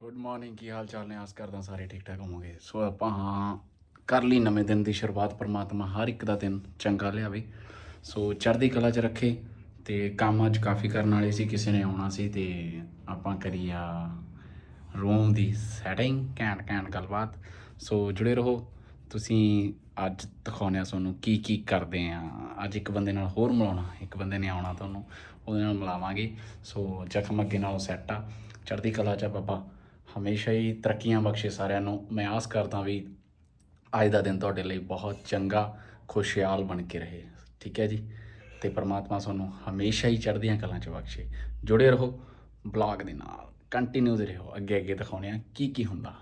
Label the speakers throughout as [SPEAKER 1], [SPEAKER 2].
[SPEAKER 1] Good morning ਕੀ ਹਾਲ ਚਾਲ ਨੇ? ਆਸ ਕਰਦਾ ਸਾਰੇ ਠੀਕ ਠਾਕ ਹੋਵੋਗੇ। ਸੋ ਆਪਾਂ ਹਾਂ, ਕਰ ਲਈ ਨਵੇਂ ਦਿਨ ਦੀ ਸ਼ੁਰੂਆਤ, ਪਰਮਾਤਮਾ ਹਰ ਇੱਕ ਦਾ ਦਿਨ ਚੰਗਾ ਲਿਆਵੇ। ਸੋ ਚੜ੍ਹਦੀ ਕਲਾ 'ਚ ਰੱਖੇ ਤੇ ਕੰਮ ਅੱਜ ਕਾਫੀ ਕਰਨ ਵਾਲੇ ਸੀ, ਕਿਸੇ ਨੇ ਆਉਣਾ ਸੀ ਤੇ ਆਪਾਂ ਕਰੀ ਆ ਰੂਮ ਦੀ ਸੈਟਿੰਗ ਘੈਂਟ ਘੈਂਟ ਗੱਲਬਾਤ। ਸੋ ਜੁੜੇ ਰਹੋ, ਤੁਸੀਂ ਅੱਜ ਦਿਖਾਉਂਦੇ ਆ ਤੁਹਾਨੂੰ ਕੀ ਕੀ ਕਰਦੇ ਆ ਅੱਜ ਇੱਕ ਬੰਦੇ ਨਾਲ ਹੋਰ ਮਿਲਾਉਣਾ, ਇੱਕ ਬੰਦੇ ਨੇ ਆਉਣਾ ਤੁਹਾਨੂੰ, ਉਹਦੇ ਨਾਲ ਮਿਲਾਵਾਂਗੇ। ਸੋ ਜ਼ਖਮ ਅੱਗੇ ਨਾਲੋਂ ਸੈੱਟ ਆ। ਚੜ੍ਹਦੀ ਕਲਾ ਚ ਆ ਬਾਬਾ। ਹਮੇਸ਼ਾ ਹੀ ਤਰੱਕੀਆਂ ਬਖਸ਼ੇ ਸਾਰਿਆਂ ਨੂੰ। ਮੈਂ ਆਸ ਕਰਦਾ ਵੀ ਅੱਜ ਦਾ ਦਿਨ ਤੁਹਾਡੇ ਲਈ ਬਹੁਤ ਚੰਗਾ, ਖੁਸ਼ਹਾਲ ਬਣ ਕੇ ਰਹੇ। ਠੀਕ ਹੈ ਜੀ? ਤੇ ਪ੍ਰਮਾਤਮਾ ਤੁਹਾਨੂੰ ਹਮੇਸ਼ਾ ਹੀ ਚੜ੍ਹਦੀਆਂ ਕਲਾਂ ਚ ਬਖਸ਼ੇ। ਜੁੜੇ ਰਹੋ ਬਲੌਗ ਦੇ ਨਾਲ। ਕੰਟੀਨਿਊ ਰਹੋ। ਅੱਗੇ ਅੱਗੇ ਦਿਖਾਉਣੇ ਆ ਕੀ ਕੀ ਹੁੰਦਾ।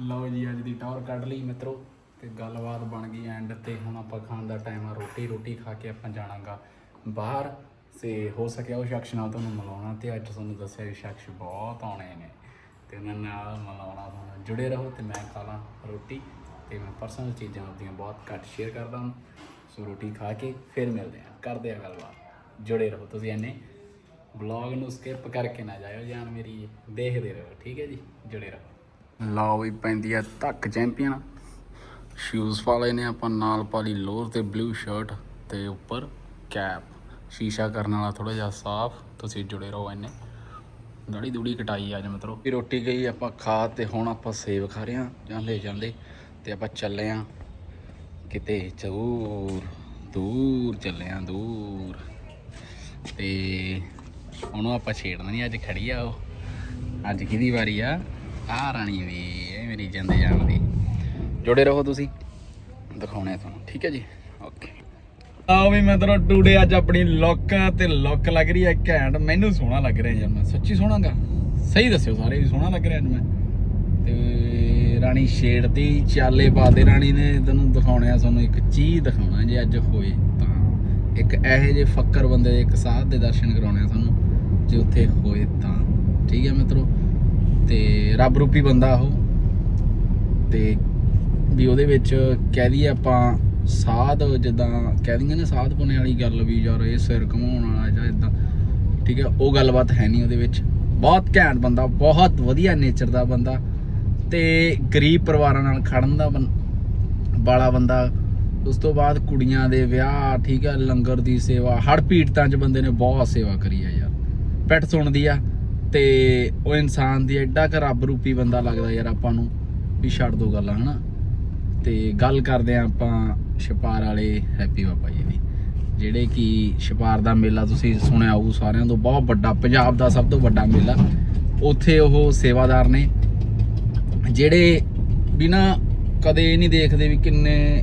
[SPEAKER 1] ਲਓ ਜੀ, ਅੱਜ ਦੀ ਟੌਰ ਕੱਢ ਲਈ ਮਿੱਤਰੋ। ਤੇ ਗੱਲਬਾਤ ਬਣ ਗਈ ਐਂਡ ਤੇ। ਹੁਣ ਆਪਾਂ ਖਾਣ ਦਾ ਟਾਈਮ ਆ। ਰੋਟੀ ਰੋਟੀ ਖਾ ਕੇ ਆਪਾਂ ਜਾਣਾਗਾ ਬਾਹਰ। ਤੇ ਹੋ ਸਕਿਆ ਉਹ ਸ਼ਖਸ ਨਾਲ ਤੁਹਾਨੂੰ ਮਿਲਾਉਣਾ। ਤੇ ਅੱਜ ਤੁਹਾਨੂੰ ਦੱਸਿਆ ਵੀ ਸ਼ਖਸ ਬਹੁਤ ਆਉਣੇ ਨੇ। ਤੇ ਉਹਨਾਂ ਨਾਲ ਮਿਲਾਉਣਾ ਤੁਹਾਨੂੰ ਜੁੜੇ ਰਹੋ ਤੇ ਮੈਂ ਖਾ ਲਾਂ ਰੋਟੀ ਤੇ ਮੈਂ ਪਰਸਨਲ ਚੀਜ਼ਾਂ ਆਪਦੀਆਂ ਬਹੁਤ ਘੱਟ ਸ਼ੇਅਰ ਕਰਦਾ ਹਾਂ ਸੋ ਰੋਟੀ ਖਾ ਕੇ ਫਿਰ ਮਿਲਦੇ ਹਾਂ। ਕਰਦੇ ਆ ਗੱਲਬਾਤ। ਜੁੜੇ ਰਹੋ ਤੁਸੀਂ ਐਨੇ ਵਲੌਗ ਨੂੰ ਸਕਿਪ ਕਰਕੇ ਨਾ ਜਾਇਓ ਜਾਨ ਮੇਰੀ। ਦੇਖਦੇ ਰਹੋ, ਠੀਕ ਹੈ ਜੀ? ਜੁੜੇ ਰਹੋ। ਲਾਓ ਵੀ ਪੈਂਦੀ ਆ ਧੱਕ ਚੈਂਪੀਅਨ ਸ਼ੂਜ਼ ਵਾਲੇ ਨੇ ਆਪਾਂ, ਨਾਲ ਪਾ ਲਈ ਲੋਅਰ ਤੇ ਬਲੂ ਸ਼ਰਟ ਤੇ ਉੱਪਰ ਕੈਪ ਸ਼ੀਸ਼ਾ ਕਰਨ ਵਾਲਾ ਥੋੜਾ ਜਿਹਾ ਸਾਫ਼। ਤੁਸੀਂ ਜੁੜੇ ਰਹੋ ਐਨੇ ਦੜੀ ਦੂੜੀ ਕਟਾਈ ਅੱਜ ਮਤਲਬ ਵੀ ਰੋਟੀ ਗਈ, ਆਪਾਂ ਖਾ ਤੇ ਹੁਣ ਆਪਾਂ ਸੇਬ ਖਾ ਰਹੇ ਹਾਂ, ਜਾਂਦੇ ਜਾਂਦੇ ਤੇ ਆਪਾਂ ਚੱਲੇ ਆਂ ਕਿਤੇ ਦੂਰ ਦੂਰ ਚੱਲੇ ਆਂ ਦੂਰ। ਤੇ ਉਹਨੂੰ ਆਪਾਂ ਛੇੜਨਾ ਨਹੀਂ ਅੱਜ ਖੜੀ ਆ ਉਹ। ਅੱਜ ਕਿਹਦੀ ਵਾਰੀ ਆ? ਆ ਰਾਣੀ ਵੀ ਇਹ ਮੇਰੀ ਜਿੰਦ ਜਾਣ ਦੀ ਜੁੜੇ ਰਹੋ ਤੁਸੀਂ, ਦਿਖਾਉਣੇ ਆ ਤੁਹਾਨੂੰ, ਠੀਕ ਹੈ ਜੀ? ਆਓ ਵੀ ਮੈਂ ਤੇਰਾ ਟੂਡੇ ਅੱਜ ਆਪਣੀ ਲੁੱਕ ਤੇ ਲੁੱਕ ਲੱਗ ਰਹੀ ਹੈ ਘੈਂਟ। ਮੈਨੂੰ ਸੋਹਣਾ ਲੱਗ ਰਿਹਾ ਯਾਰ ਮੈਂ, ਸੱਚੀ ਸੋਹਣਾਗਾ ਸਹੀ ਦੱਸਿਓ ਸਾਰੇ ਵੀ ਸੋਹਣਾ ਲੱਗ ਰਿਹਾ ਅੱਜ ਮੈਂ। ਤੇ ਰਾਣੀ ਸ਼ੇਡ ਤੇ ਹੀ ਚਾਲੇ ਪਾਦੇ ਰਾਣੀ ਨੇ, ਤੈਨੂੰ ਦਿਖਾਉਣੇ ਆ ਤੁਹਾਨੂੰ ਇੱਕ ਚੀਜ਼ ਦਿਖਾਉਣਾ, ਜੇ ਅੱਜ ਹੋਏ ਤਾਂ। ਇੱਕ ਇਹੋ ਜਿਹੇ ਫੱਕਰ ਬੰਦੇ ਦੇ ਇੱਕ ਸਾਧ ਦੇ ਦਰਸ਼ਨ ਕਰਾਉਣੇ ਆ ਸਾਨੂੰ, ਜੇ ਉੱਥੇ ਹੋਏ ਤਾਂ। ਠੀਕ ਹੈ ਮਿੱਤਰੋ? ਤੇ ਰੱਬ ਰੂਪੀ ਬੰਦਾ ਉਹ। ਤੇ ਵੀ ਉਹਦੇ ਵਿੱਚ ਕਹਿ ਦਈਏ ਆਪਾਂ ਸਾਧ ਜਿੱਦਾਂ ਕਹਿ ਦਿੰਦੇ ਨੇ ਸਾਧ ਪੁਣੇ ਵਾਲੀ ਗੱਲ ਵੀ ਯਾਰ ਇਹ ਸਿਰ ਘਮਾਉਣ ਵਾਲਾ ਜਾਂ ਇਦਾਂ ਠੀਕ ਹੈ, ਉਹ ਗੱਲਬਾਤ ਹੈ ਨਹੀਂ ਉਹਦੇ ਵਿੱਚ। ਬਹੁਤ ਘੈਂਟ ਬੰਦਾ, ਬਹੁਤ ਵਧੀਆ ਨੇਚਰ ਦਾ ਬੰਦਾ ਤੇ ਗਰੀਬ ਪਰਿਵਾਰਾਂ ਨਾਲ ਖੜਨ ਦਾ ਬੰ- ਵਾਲਾ ਬੰਦਾ। ਉਸ ਤੋਂ ਬਾਅਦ ਕੁੜੀਆਂ ਦੇ ਵਿਆਹ, ਠੀਕ ਹੈ, ਲੰਗਰ ਦੀ ਸੇਵਾ ਹੜ ਪੀੜਤਾਂ 'ਚ ਬੰਦੇ ਨੇ ਬਹੁਤ ਸੇਵਾ ਕਰੀ ਆ ਯਾਰ। ਪਿੱਠ ਸੁਣਦੀ ਆ ਤੇ ਉਹ ਇਨਸਾਨ ਦੀ ਐਡਾ ਕੁ ਰੱਬ ਰੂਪੀ ਬੰਦਾ ਲੱਗਦਾ ਯਾਰ ਆਪਾਂ ਨੂੰ ਵੀ ਛੱਡ ਦੋ ਗੱਲਾਂ, ਹਨਾ? ਤੇ ਗੱਲ ਕਰਦੇ ਆ ਆਪਾਂ ਛਪਾਰ ਵਾਲੇ ਹੈਪੀ ਬਾਬਾ ਜੀ ਦੀ। ਜਿਹੜੇ ਕਿ ਛਪਾਰ ਦਾ ਮੇਲਾ ਤੁਸੀਂ ਸੁਣਿਆ ਹੋਊ ਸਾਰਿਆਂ ਤੋਂ, ਬਹੁਤ ਵੱਡਾ, ਪੰਜਾਬ ਦਾ ਸਭ ਤੋਂ ਵੱਡਾ ਮੇਲਾ। ਉੱਥੇ ਉਹ ਸੇਵਾਦਾਰ ਨੇ। ਜਿਹੜੇ ਬਿਨਾ ਕਦੇ ਇਹ ਨਹੀਂ ਦੇਖਦੇ ਵੀ ਕਿੰਨੇ,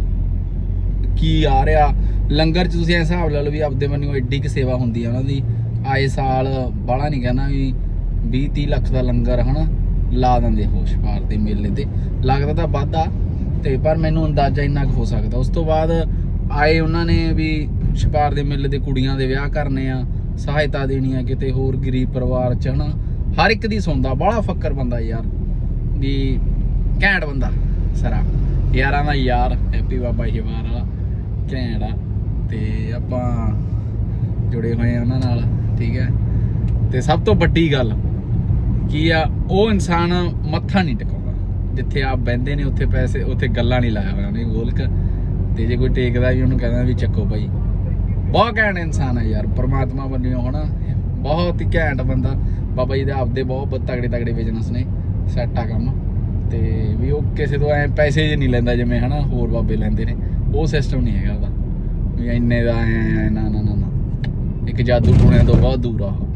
[SPEAKER 1] ਕੀ ਆ ਰਿਹਾ। ਲੰਗਰ 'ਚ ਤੁਸੀਂ ਇਹ ਹਿਸਾਬ ਲਾ ਲਓ ਵੀ ਆਪਦੇ ਮੰਨਿਓ ਐਡੀ ਕਿ ਸੇਵਾ ਹੁੰਦੀ ਆ ਉਹਨਾਂ ਦੀ। ਆਏ ਸਾਲ ਬਾਹਲਾ ਨਹੀਂ ਕਹਿੰਦਾ ਵੀ 20 30 ਲੱਖ ਦਾ ਲੰਗਰ ਹਨਾ, ਲਾ ਦਿੰਦੇ ਹੋਸ਼ਪਾਰ ਦੇ ਮੇਲੇ ਤੇ। ਲੱਗਦਾ ਤਾਂ ਵਾਧਾ ਤੇ, ਪਰ ਮੈਨੂੰ ਅੰਦਾਜ਼ਾ ਇੰਨਾ ਕੁ ਹੋ ਸਕਦਾ। ਉਸ ਤੋਂ ਬਾਅਦ ਆਏ ਉਹਨਾਂ ਨੇ ਵੀ ਛਪਾਰ ਦੇ ਮੇਲੇ ਦੇ ਕੁੜੀਆਂ ਦੇ ਵਿਆਹ ਕਰਨੇ ਆ, ਸਹਾਇਤਾ ਦੇਣੀ ਆ ਕਿਤੇ ਹੋਰ ਗਰੀਬ ਪਰਿਵਾਰ ਚ, ਹਨਾ? ਹਰ ਇੱਕ ਦੀ ਸੁਣਦਾ ਬੜਾ ਫੱਕਰ ਬੰਦਾ ਯਾਰ, ਵੀ ਘੈਂਟ ਬੰਦਾ, ਸਰਾ। ਯਾਰਾਂ ਦਾ ਯਾਰ ਹੈਪੀ ਬਾਬਾ ਹਿਵਾਰ ਵਾਲਾ, ਘੈਂਟ ਆ। ਤੇ ਆਪਾਂ ਜੁੜੇ ਹੋਏ ਆ ਉਹਨਾਂ ਨਾਲ, ਠੀਕ ਹੈ? ਤੇ ਸਭ ਤੋਂ ਵੱਡੀ ਗੱਲ ਕੀ ਆ, ਉਹ ਇਨਸਾਨ ਮੱਥਾ ਨਹੀਂ ਟਿਕਾਉਂਦਾ। ਜਿੱਥੇ ਆਪ ਬੈੰਦੇ ਨੇ, ਉੱਥੇ ਪੈਸੇ, ਉੱਥੇ ਗੱਲਾਂ ਨਹੀਂ ਲਾਇਆ ਹੋਇਆ ਉਹਨੇ ਗੋਲਕ। ਤੇ ਜੇ ਕੋਈ ਟੇਕਦਾ ਵੀ, ਉਹਨੂੰ ਕਹਿੰਦਾ ਵੀ ਚੱਕੋ ਭਾਈ ਬਹੁਤ ਘੈਂਟ ਇਨਸਾਨ ਹੈ ਯਾਰ, ਪ੍ਰਮਾਤਮਾ ਬੰਨਿਓ ਹਨਾ ਬਹੁਤ ਹੀ ਘੈਂਟ ਬੰਦਾ। ਬਾਬਾ ਜੀ ਦੇ ਆਪਦੇ ਬਹੁਤ ਤਗੜੇ ਤਗੜੇ ਬਿਜ਼ਨਸ ਨੇ ਸੈੱਟ ਆ ਕੰਮ। ਤੇ ਵੀ ਉਹ ਕਿਸੇ ਤੋਂ ਐ ਪੈਸੇ ਜੇ ਨਹੀਂ ਲੈਂਦਾ, ਜਿਵੇਂ ਹਨਾ, ਹੋਰ ਬਾਬੇ ਲੈਂਦੇ ਨੇ। ਉਹ ਸਿਸਟਮ ਨਹੀਂ ਹੈਗਾ ਉਹਦਾ। ਵੀ ਇੰਨੇ ਦਾ ਐ ਨਾ ਨਾ ਨਾ ਨਾ। ਇੱਕ ਜਾਦੂ ਟੂਣਿਆਂ ਤੋਂ ਬਹੁਤ ਦੂਰ ਆ ਉਹ।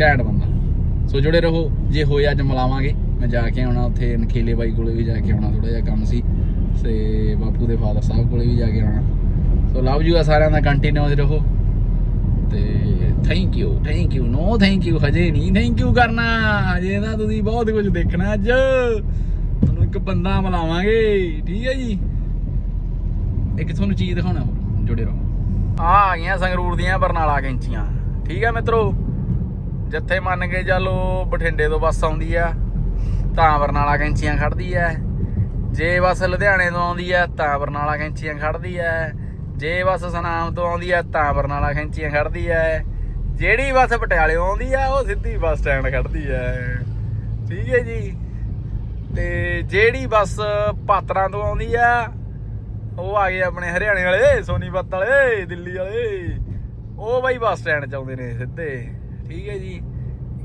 [SPEAKER 1] ਘੈਂਟ ਬੰਦਾ। ਸੋ ਜੁੜੇ ਰਹੋ, ਜੇ ਹੋਏ ਅੱਜ ਮਿਲਾਵਾਂਗੇ। ਮੈਂ ਜਾ ਕੇ ਆਉਣਾ ਉੱਥੇ, ਨਖੇਲੇ ਬਾਈ ਕੋਲੇ ਵੀ ਜਾ ਕੇ ਆਉਣਾ ਥੋੜਾ ਜਿਹਾ ਕੰਮ ਸੀ। ਤੇ ਬਾਪੂ ਦੇ ਫਾਦਰ ਸਾਹਿਬ ਕੋਲੇ ਵੀ ਜਾ ਕੇ ਆਉਣਾ। ਸੋ ਲਵ ਯੂ ਆ ਸਾਰਿਆਂ ਦਾ ਕੰਟੀਨਿਊਸ ਰਹੋ। ਤੇ thank you thank you no thank you ਹਜੇ ਨਹੀਂ ਥੈਂਕ ਯੂ ਕਰਨਾ। ਹਜੇ ਤਾਂ ਤੁਸੀਂ ਬਹੁਤ ਕੁਝ ਦੇਖਣਾ ਅੱਜ। ਤੁਹਾਨੂੰ ਇੱਕ ਬੰਦਾ ਮਿਲਾਵਾਂਗੇ, ਠੀਕ ਹੈ ਜੀ? ਇੱਕ ਤੁਹਾਨੂੰ ਚੀਜ਼ ਦਿਖਾਉਣਾ ਹੋਰ, ਜੁੜੇ ਰਹੋ। ਆ ਆ ਗਈਆਂ ਸੰਗਰੂਰ ਦੀਆਂ ਬਰਨਾਲਾ ਕੈਂਚੀਆਂ। ਠੀਕ ਹੈ ਮਿੱਤਰੋ, ਜਿੱਥੇ ਮੰਨ ਕੇ ਚੱਲੋ ਬਠਿੰਡੇ ਤੋਂ ਬੱਸ ਆਉਂਦੀ ਆ। ਤਾਂ ਬਰਨਾਲਾ ਕੈਂਚੀਆਂ ਖੜਦੀ ਐ। ਜੇ ਬੱਸ ਲੁਧਿਆਣੇ ਤੋਂ ਆਉਂਦੀ ਐ ਤਾਂ ਬਰਨਾਲਾ ਕੈਂਚੀਆਂ ਖੜਦੀ ਐ। ਜੇ ਬੱਸ ਸਨਾਮ ਤੋਂ ਆਉਂਦੀ ਐ ਤਾਂ ਬਰਨਾਲਾ ਕੈਂਚੀਆਂ ਖੜਦੀ ਐ। ਜਿਹੜੀ ਬੱਸ ਪਟਿਆਲੇ ਆਉਂਦੀ ਐ, ਉਹ ਸਿੱਧੀ ਬੱਸ ਸਟੈਂਡ ਖੜਦੀ ਐ। ਠੀਕ ਹੈ ਜੀ। ਤੇ ਜਿਹੜੀ ਬੱਸ ਪਾਤਰਾਂ ਤੋਂ ਆਉਂਦੀ ਆ ਉਹ ਆ ਗਏ ਆਪਣੇ ਹਰਿਆਣੇ ਵਾਲੇ, ਸੋਨੀਪਤ ਵਾਲੇ, ਦਿੱਲੀ ਵਾਲੇ। ਉਹ ਬਾਈ ਬੱਸ ਸਟੈਂਡ ਚ ਆਉਂਦੇ ਨੇ ਸਿੱਧੇ। ਠੀਕ ਹੈ ਜੀ।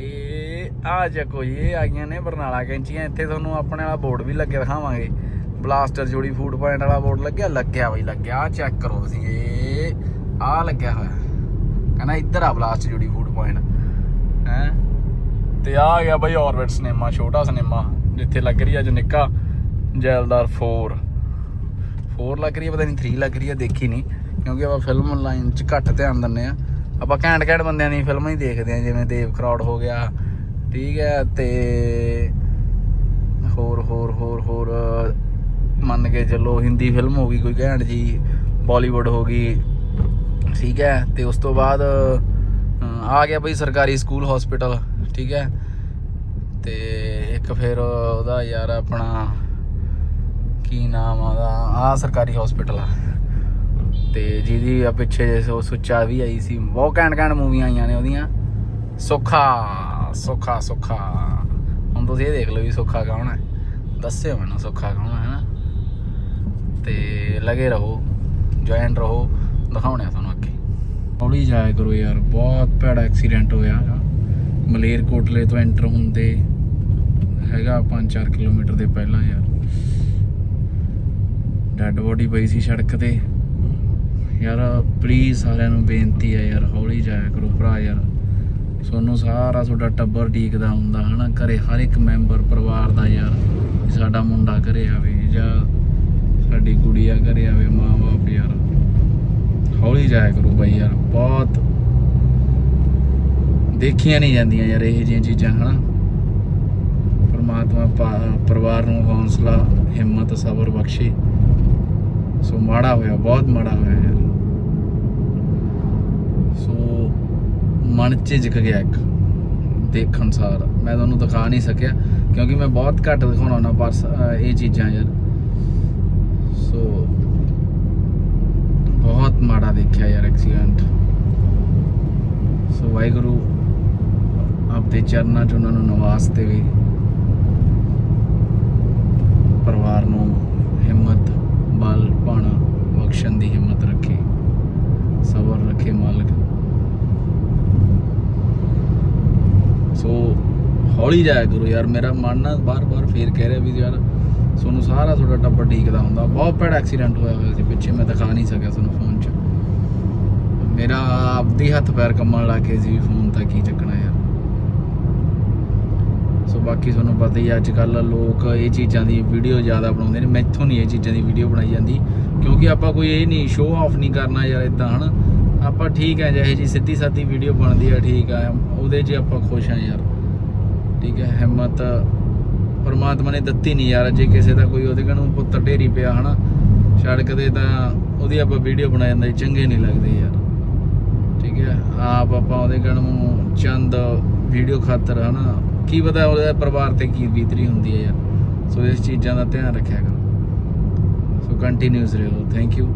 [SPEAKER 1] ਇਹ ਆ ਚੱਕੋ ਜੀ, ਇਹ ਆ ਗਈਆਂ ਨੇ ਬਰਨਾਲਾ ਕੈਂਚੀਆਂ। ਇੱਥੇ ਤੁਹਾਨੂੰ ਆਪਣੇ ਵਾਲਾ ਬੋਰਡ ਵੀ ਲੱਗਿਆ, ਦਿਖਾਵਾਂਗੇ। ਬਲਾਸਟਰ ਜੋੜੀ ਫੂਡ ਪੁਆਇੰਟ ਵਾਲਾ ਬੋਰਡ ਲੱਗਿਆ ਲੱਗਿਆ ਬਾਈ, ਲੱਗਿਆ। ਚੈੱਕ ਕਰੋ ਤੁਸੀਂ, ਇਹ ਆ ਲੱਗਿਆ ਹੋਇਆ। ਕਹਿੰਦਾ ਇੱਧਰ ਆ ਬਲਾਸਟਰ ਜੋੜੀ ਫੂਡ ਪੁਆਇੰਟ। ਹੈ? ਤੇ ਆ ਗਿਆ ਬਈ ਆਰਬਿਟ ਸਿਨੇਮਾ ਛੋਟਾ ਸਿਨੇਮਾ ਜਿੱਥੇ ਲੱਗ ਰਹੀ ਆ ਜੋ ਨਿੱਕਾ ਜੈਲਦਾਰ 4 4 ਲੱਗ ਰਹੀ ਹੈ ਪਤਾ ਨਹੀਂ 3 ਲੱਗ ਰਹੀ ਹੈ ਦੇਖੀ ਨਹੀਂ ਕਿਉਂਕਿ ਆਪਾਂ ਫਿਲਮ ਲਾਈਨ 'ਚ ਘੱਟ ਧਿਆਨ ਦਿੰਨੇ ਆ। ਆਪਾਂ ਘੈਂਟ ਘੈਂਟ ਬੰਦਿਆਂ ਦੀ ਫਿਲਮਾਂ ਹੀ ਦੇਖਦੇ ਆ ਜਿਵੇਂ ਦੇਵ ਕਰੌੜ ਹੋ ਗਿਆ, ਠੀਕ ਹੈ, ਤੇ ਹੋਰ ਹੋਰ ਹੋਰ ਹੋਰ, ਮੰਨ ਕੇ ਚੱਲੋ ਹਿੰਦੀ ਫਿਲਮ ਹੋ ਗਈ, ਕੋਈ ਘੈਂਟ ਜੀ, ਬਾਲੀਵੁੱਡ ਹੋ ਗਈ, ਠੀਕ ਹੈ, ਤੇ ਉਸ ਤੋਂ ਬਾਅਦ ਆ ਗਿਆ ਬਈ ਸਰਕਾਰੀ ਸਕੂਲ ਹਸਪੀਟਲ ਠੀਕ ਹੈ, ਤੇ ਇੱਕ ਫਿਰ ਉਹਦਾ ਯਾਰ ਆਪਣਾ, ਕੀ ਨਾਮ ਆ ਉਹਦਾ? ਆ ਸਰਕਾਰੀ ਹਸਪੀਟਲ ਆ। ਤੇ ਜਿਹਦੀ ਆ ਪਿੱਛੇ ਜੇ ਸੋ ਸੁੱਚਾ ਵੀ ਆਈ ਸੀ। ਬਹੁਤ ਘੈਂਟ ਘੈਂਟ ਮੂਵੀਆਂ ਆਈਆਂ ਨੇ ਉਹਦੀਆਂ। ਸੁੱਖਾ ਸੁੱਖਾ ਸੁੱਖਾ। ਹੁਣ ਤੁਸੀਂ ਇਹ ਦੇਖ ਲਓ ਵੀ ਸੁੱਖਾ ਕੌਣ ਹੈ। ਦੱਸਿਓ ਮੈਨੂੰ ਸੁੱਖਾ ਕੌਣ ਹੈ ਨਾ ਤੇ ਲਗੇ ਰਹੋ ਜੁਆਇਨ ਰਹੋ, ਦਿਖਾਉਣੇ ਆ ਤੁਹਾਨੂੰ ਅੱਗੇ। ਹੌਲੀ ਜਾਇਆ ਕਰੋ ਯਾਰ, ਬਹੁਤ ਭੈੜਾ ਐਕਸੀਡੈਂਟ ਹੋਇਆ। ਹੈਗਾ ਮਲੇਰਕੋਟਲੇ ਤੋਂ ਐਂਟਰ ਹੁੰਦੇ ਹੈਗਾ 5-4 ਕਿਲੋਮੀਟਰ ਦੇ ਪਹਿਲਾਂ ਯਾਰ। ਡੈੱਡ ਬੋਡੀ ਪਈ ਸੀ ਸੜਕ ਤੇ। ਯਾਰ ਪਲੀਜ਼ ਸਾਰਿਆਂ ਨੂੰ ਬੇਨਤੀ ਹੈ ਯਾਰ, ਹੌਲੀ ਜਾਇਆ ਕਰੋ ਭਰਾ ਯਾਰ। ਸੋਨੂੰ ਸਾਰਾ ਤੁਹਾਡਾ ਟੱਬਰ ਢੀਕਦਾ ਹੁੰਦਾ, ਹਨਾ? ਘਰੇ ਹਰ ਇੱਕ ਮੈਂਬਰ ਪਰਿਵਾਰ ਦਾ ਯਾਰ ਸਾਡਾ ਮੁੰਡਾ ਘਰੇ ਆਵੇ ਜਾਂ ਸਾਡੀ ਗੁੜੀਆ ਘਰੇ ਆਵੇ, ਮਾਂ-ਬਾਪ ਯਾਰ। ਹੌਲੀ ਜਾਇਆ ਕਰੋ ਬਾਈ ਯਾਰ, ਬਹੁਤ ਦੇਖੀਆਂ ਨਹੀਂ ਜਾਂਦੀਆਂ ਯਾਰ ਇਹ ਜਿਹੀਆਂ ਚੀਜ਼ਾਂ, ਹਨਾ? ਪਰਮਾਤਮਾ ਪਾ- ਪਰਿਵਾਰ ਨੂੰ ਹੌਸਲਾ, ਹਿੰਮਤ, ਸਬਰ ਬਖਸ਼ੇ। ਸੋ ਮਾੜਾ ਹੋਇਆ, ਬਹੁਤ ਮਾੜਾ ਹੋਇਆ ਯਾਰ। ਸੋ ਮਨ ਝਿਜਕ ਗਿਆ ਇੱਕ ਦੇਖਣ ਸਾਰ। ਮੈਂ ਤੁਹਾਨੂੰ ਦਿਖਾ ਨਹੀਂ ਸਕਿਆ, ਕਿਉਂਕਿ ਮੈਂ ਬਹੁਤ ਘੱਟ ਦਿਖਾਉਣਾ ਹੁੰਦਾ ਪਰ ਇਹ ਚੀਜ਼ਾਂ ਯਾਰ। ਸੋ ਬਹੁਤ ਮਾੜਾ ਦੇਖਿਆ ਯਾਰ ਐਕਸੀਡੈਂਟ ਸੋ ਵਾਹਿਗੁਰੂ, ਆਪਦੇ ਚਰਨਾਂ 'ਚ ਉਹਨਾਂ ਨੂੰ ਨਵਾਸ ਦੇਵੇ। ਪਰਿਵਾਰ ਨੂੰ ਹਿੰਮਤ, ਬਲ, ਭਾਣਾ, ਬਖਸ਼ਣ ਦੀ ਹਿੰਮਤ ਰੱਖੇ। ਸਬਰ ਰੱਖੇ ਮਾਲਕ। ਸੋ ਹੌਲੀ ਜਾਇਆ ਕਰੋ ਯਾਰ, ਮੇਰਾ ਮਨ ਨਾ ਬਾਰ-ਬਾਰ ਫੇਰ ਕਹਿ ਰਿਹਾ ਵੀ ਯਾਰ ਤੁਹਾਨੂੰ ਸਾਰਾ ਤੁਹਾਡਾ ਟੱਬਰ ਢੀਕਦਾ ਹੁੰਦਾ। ਬਹੁਤ ਭੈੜਾ ਐਕਸੀਡੈਂਟ ਹੋਇਆ ਹੋਇਆ ਸੀ ਪਿੱਛੇ, ਮੈਂ ਦਿਖਾ ਨਹੀਂ ਸਕਿਆ ਤੁਹਾਨੂੰ ਫੋਨ 'ਚ। ਮੇਰਾ ਆਪਦੀ ਹੱਥ ਪੈਰ ਕੰਮਣ ਲੱਗ ਗਏ ਸੀ ਫੋਨ ਤਾਂ ਕੀ ਚੱਕਣਾ ਯਾਰ। ਸੋ ਬਾਕੀ ਤੁਹਾਨੂੰ ਪਤਾ ਹੀ ਅੱਜ ਕੱਲ ਲੋਕ ਇਹ ਚੀਜ਼ਾਂ ਦੀ ਵੀਡੀਓ ਜ਼ਿਆਦਾ ਬਣਾਉਂਦੇ ਨੇ। ਮੈਥੋਂ ਨਹੀਂ ਇਹ ਚੀਜ਼ਾਂ ਦੀ ਵੀਡੀਓ ਬਣਾਈ ਜਾਂਦੀ, ਕਿਉਂਕਿ ਆਪਾਂ ਕੋਈ ਇਹ ਨਹੀਂ ਸ਼ੋਅ ਆਫ ਨਹੀਂ ਕਰਨਾ ਯਾਰ ਇਦਾਂ ਹਨਾ? ਆਪਾਂ ਠੀਕ ਹੈ ਜਿਹੇ ਜੀ ਸਿੱਧੀ ਸਾਦੀ ਵੀਡੀਓ ਬਣਦੀ ਆ, ਠੀਕ ਆ, ਉਹਦੇ 'ਚ ਆਪਾਂ ਖੁਸ਼ ਹਾਂ ਯਾਰ। ਠੀਕ ਹੈ ਹਿੰਮਤ ਪਰਮਾਤਮਾ ਨੇ ਦਿੱਤੀ ਨਹੀਂ ਯਾਰ, ਜੇ ਕਿਸੇ ਦਾ ਕੋਈ ਉਹਦੇ ਕਨੂੰ ਪੁੱਤਰ ਢੇਰੀ ਪਿਆ ਹਨਾ, ਸੜਕ ਤੇ ਤਾਂ ਉਹਦੀ ਆਪਾਂ ਵੀਡੀਓ ਬਣਾ ਜਾਂਦੇ, ਚੰਗੇ ਨਹੀਂ ਲੱਗਦੇ ਯਾਰ। ਠੀਕ ਹੈ ਆਪ ਆਪਾਂ ਉਹਦੇ ਕਨੂੰ ਚੰਦ ਵੀਡੀਓ ਖਾਤਰ ਹਨਾ, ਕੀ ਪਤਾ ਉਹਦੇ ਪਰਿਵਾਰ ਤੇ ਕੀ ਬੀਤਰੀ ਹੁੰਦੀ ਹੈ ਯਾਰ। ਸੋ ਇਸ ਚੀਜ਼ਾਂ ਦਾ ਧਿਆਨ ਰੱਖਿਆ ਕਰੋ। ਸੋ ਕੰਟੀਨਿਊਸ ਰਹੋ thank you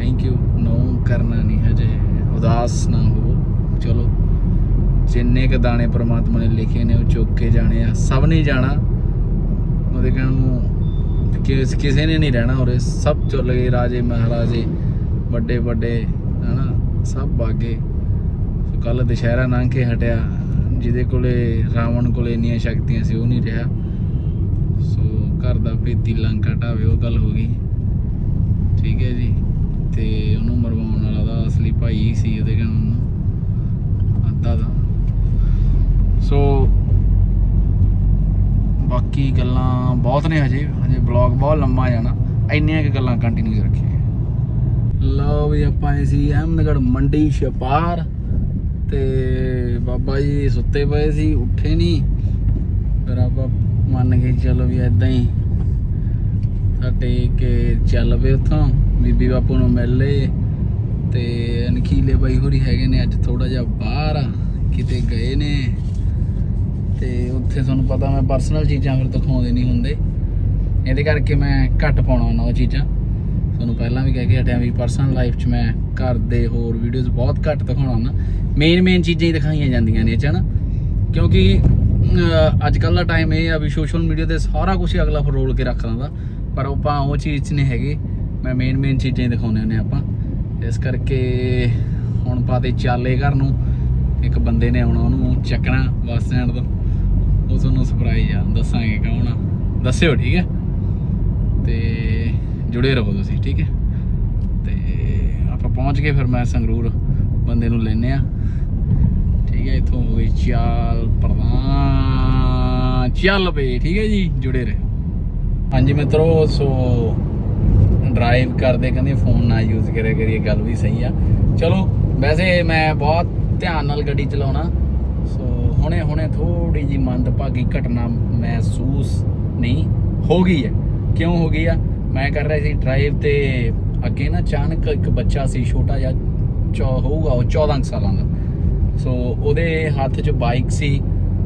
[SPEAKER 1] thank you no ਕਰਨਾ ਨਹੀਂ ਹਜੇ। ਉਦਾਸ ਨਾ ਹੋ। ਚਲੋ, ਜਿੰਨੇ ਕ ਦਾਣੇ ਪ੍ਰਮਾਤਮਾ ਨੇ ਲਿਖੇ ਨੇ, ਉਹ ਚੁੱਕ ਕੇ ਜਾਣੇ ਆ। ਸਭ ਨੇ ਜਾਣਾ। ਉਹਦੇ ਕਹਿਣ ਨੂੰ ਕਿਸ ਕਿਸੇ ਨੇ ਨਹੀਂ ਰਹਿਣਾ ਔਰ ਸਭ ਚੁੱਲ ਗਏ, ਰਾਜੇ, ਮਹਾਰਾਜੇ, ਵੱਡੇ ਵੱਡੇ, ਹਨਾ? ਸਭ ਬਾਗੇ। ਸੋ ਕੱਲ ਦੁਸ਼ਹਿਰਾ ਲੰਘ ਕੇ ਹਟਿਆ। ਜਿਹਦੇ ਕੋਲੇ, ਰਾਵਣ ਕੋਲੇ ਇੰਨੀਆਂ ਸ਼ਕਤੀਆਂ ਸੀ, ਉਹ ਨਹੀਂ ਰਿਹਾ। ਸੋ ਘਰ ਦਾ ਭੇਤੀ ਲੰਕਾ ਢਾਵੇ, ਉਹ ਗੱਲ ਹੋ ਗਈ। ਠੀਕ ਹੈ ਜੀ। ਤੇ ਉਹਨੂੰ ਮਰਵਾਉਣ ਵਾਲਾ ਦਾ ਅਸਲੀ ਭਾਈ ਸੀ ਉਹਦੇ ਕਹਿਣ ਨੂੰ। ਅੱਧਾ ਦਾ ਸੋ ਬਾਕੀ ਗੱਲਾਂ ਬਹੁਤ ਨੇ ਹਜੇ। ਹਜੇ ਬਲੌਗ ਬਹੁਤ ਲੰਮਾ ਜਾਣਾ। ਇੰਨੀਆਂ ਕਿ ਗੱਲਾਂ ਕੰਟੀਨਿਊ ਰੱਖੀਏ ਲਓ ਵੀ ਆਪਾਂ ਆਏ ਸੀ ਅਹਿਮਦਗੜ ਮੰਡੀ ਛਪਾਰ ਤੇ ਬਾਬਾ ਜੀ ਸੁੱਤੇ ਪਏ ਸੀ, ਉੱਠੇ ਨਹੀਂ ਫਿਰ ਆਪਾਂ ਮੰਨ ਕੇ ਚਲੋ ਵੀ ਐਦਾਂ ਹੀ। ਸਾਡੇ ਕੇ ਚੱਲ ਪਏ ਉੱਥੋਂ। ਬੀਬੀ ਬਾਪੂ ਨੂੰ ਮਿਲ ਲਏ ਤੇ ਅਨਖੀਲੇ ਬਾਈ ਹੋਰੀ ਹੈਗੇ ਨੇ ਅੱਜ ਥੋੜਾ ਜਿਹਾ ਬਾਹਰ ਆ ਕਿਤੇ ਗਏ ਨੇ ਤੇ ਉੱਥੇ ਤੁਹਾਨੂੰ ਪਤਾ ਮੈਂ ਪਰਸਨਲ ਚੀਜ਼ਾਂ ਫਿਰ ਦਿਖਾਉਂਦੇ ਨਹੀਂ ਹੁੰਦੇ। ਇਹਦੇ ਕਰਕੇ ਮੈਂ ਘੱਟ ਪਾਉਣਾ ਉਹਨਾਂ ਉਹ ਚੀਜ਼ਾਂ। ਤੁਹਾਨੂੰ ਪਹਿਲਾਂ ਵੀ ਕਹਿ ਕੇ ਹਟਿਆ ਵੀ ਪਰਸਨਲ ਲਾਈਫ 'ਚ ਮੈਂ ਘਰ ਦੇ ਹੋਰ ਵੀਡੀਓਜ਼ ਬਹੁਤ ਘੱਟ ਦਿਖਾਉਣਾ ਨਾ ਮੇਨ ਮੇਨ ਚੀਜ਼ਾਂ ਹੀ ਦਿਖਾਈਆਂ ਜਾਂਦੀਆਂ ਨੇ ਇਹ ਨਾ ਕਿਉਂਕਿ ਅੱਜ ਕੱਲ ਦਾ ਟਾਈਮ ਇਹ ਆ ਵੀ ਸੋਸ਼ਲ ਮੀਡੀਆ ਤੇ ਸਾਰਾ ਕੁਝ ਅਗਲਾ ਫਰੋਲ ਕੇ ਰੱਖ ਲੈਂਦਾ। ਪਰ ਆਪਾਂ ਉਹ ਚੀਜ਼ 'ਚ ਨਹੀਂ ਹੈਗੇ। ਮੈਂ ਮੇਨ ਮੇਨ ਚੀਜ਼ਾਂ ਹੀ ਦਿਖਾਉਂਦੇ ਹੁੰਦੇ ਆਪਾਂ। ਇਸ ਕਰਕੇ ਹੁਣ ਪਾਤੇ ਚਾਲੇ ਘਰ ਨੂੰ, ਇੱਕ ਬੰਦੇ ਨੇ ਆਉਣਾ ਉਹਨੂੰ ਚੱਕਣਾ ਬੱਸ ਸਟੈਂਡ ਤੋਂ। ਉਹ ਤੁਹਾਨੂੰ ਸਰਪ੍ਰਾਈਜ਼ ਆ, ਦੱਸਾਂਗੇ ਕੌਣ ਆ। ਦੱਸਿਓ, ਠੀਕ ਹੈ? ਤੇ ਜੁੜੇ ਰਹੋ ਤੁਸੀਂ, ਠੀਕ ਹੈ? ਤੇ ਆਪਾਂ ਪਹੁੰਚ ਗਏ, ਫਿਰ ਮੈਂ ਸੰਗਰੂਰ ਬੰਦੇ ਨੂੰ ਲੈਨੇ ਆ ਠੀਕ ਹੈ, ਇੱਥੋਂ ਹੋ ਗਈ ਚਾਲ ਪ੍ਰਧਾਨ ਚੱਲ ਪਏ, ਠੀਕ ਹੈ ਜੀ, ਜੁੜੇ ਰਹੋ। ਹਾਂਜੀ ਮਿੱਤਰੋ, ਸੋ ਡਰਾਈਵ ਕਰਦੇ, ਕਹਿੰਦੇ ਫੋਨ ਨਾ ਯੂਜ਼ ਕਰਿਆ ਕਰੀਏ, ਗੱਲ ਵੀ ਸਹੀ ਆ। ਚਲੋ, ਵੈਸੇ ਮੈਂ ਬਹੁਤ ਧਿਆਨ ਨਾਲ ਗੱਡੀ ਚਲਾਉਣਾ ਸੋ ਹੁਣੇ ਹੁਣੇ ਥੋੜੀ ਜੀ ਮੰਦਭਾਗੀ ਘਟਨਾ ਮਹਿਸੂਸ ਨਹੀਂ ਹੋ ਗਈ ਹੈ। ਕਿਉਂ ਹੋ ਗਈ ਆ? ਮੈਂ ਕਰ ਰਿਹਾ ਸੀ ਡਰਾਈਵ ਤੇ ਅੱਗੇ ਨਾ ਅਚਾਨਕ ਇੱਕ ਬੱਚਾ ਸੀ, ਛੋਟਾ ਜਿਹਾ, ਚੌ, ਹੋਊਗਾ ਉਹ 14 ਕੁ ਸਾਲਾਂ ਦਾ। ਸੋ ਉਹਦੇ ਹੱਥ 'ਚ ਬਾਈਕ ਸੀ।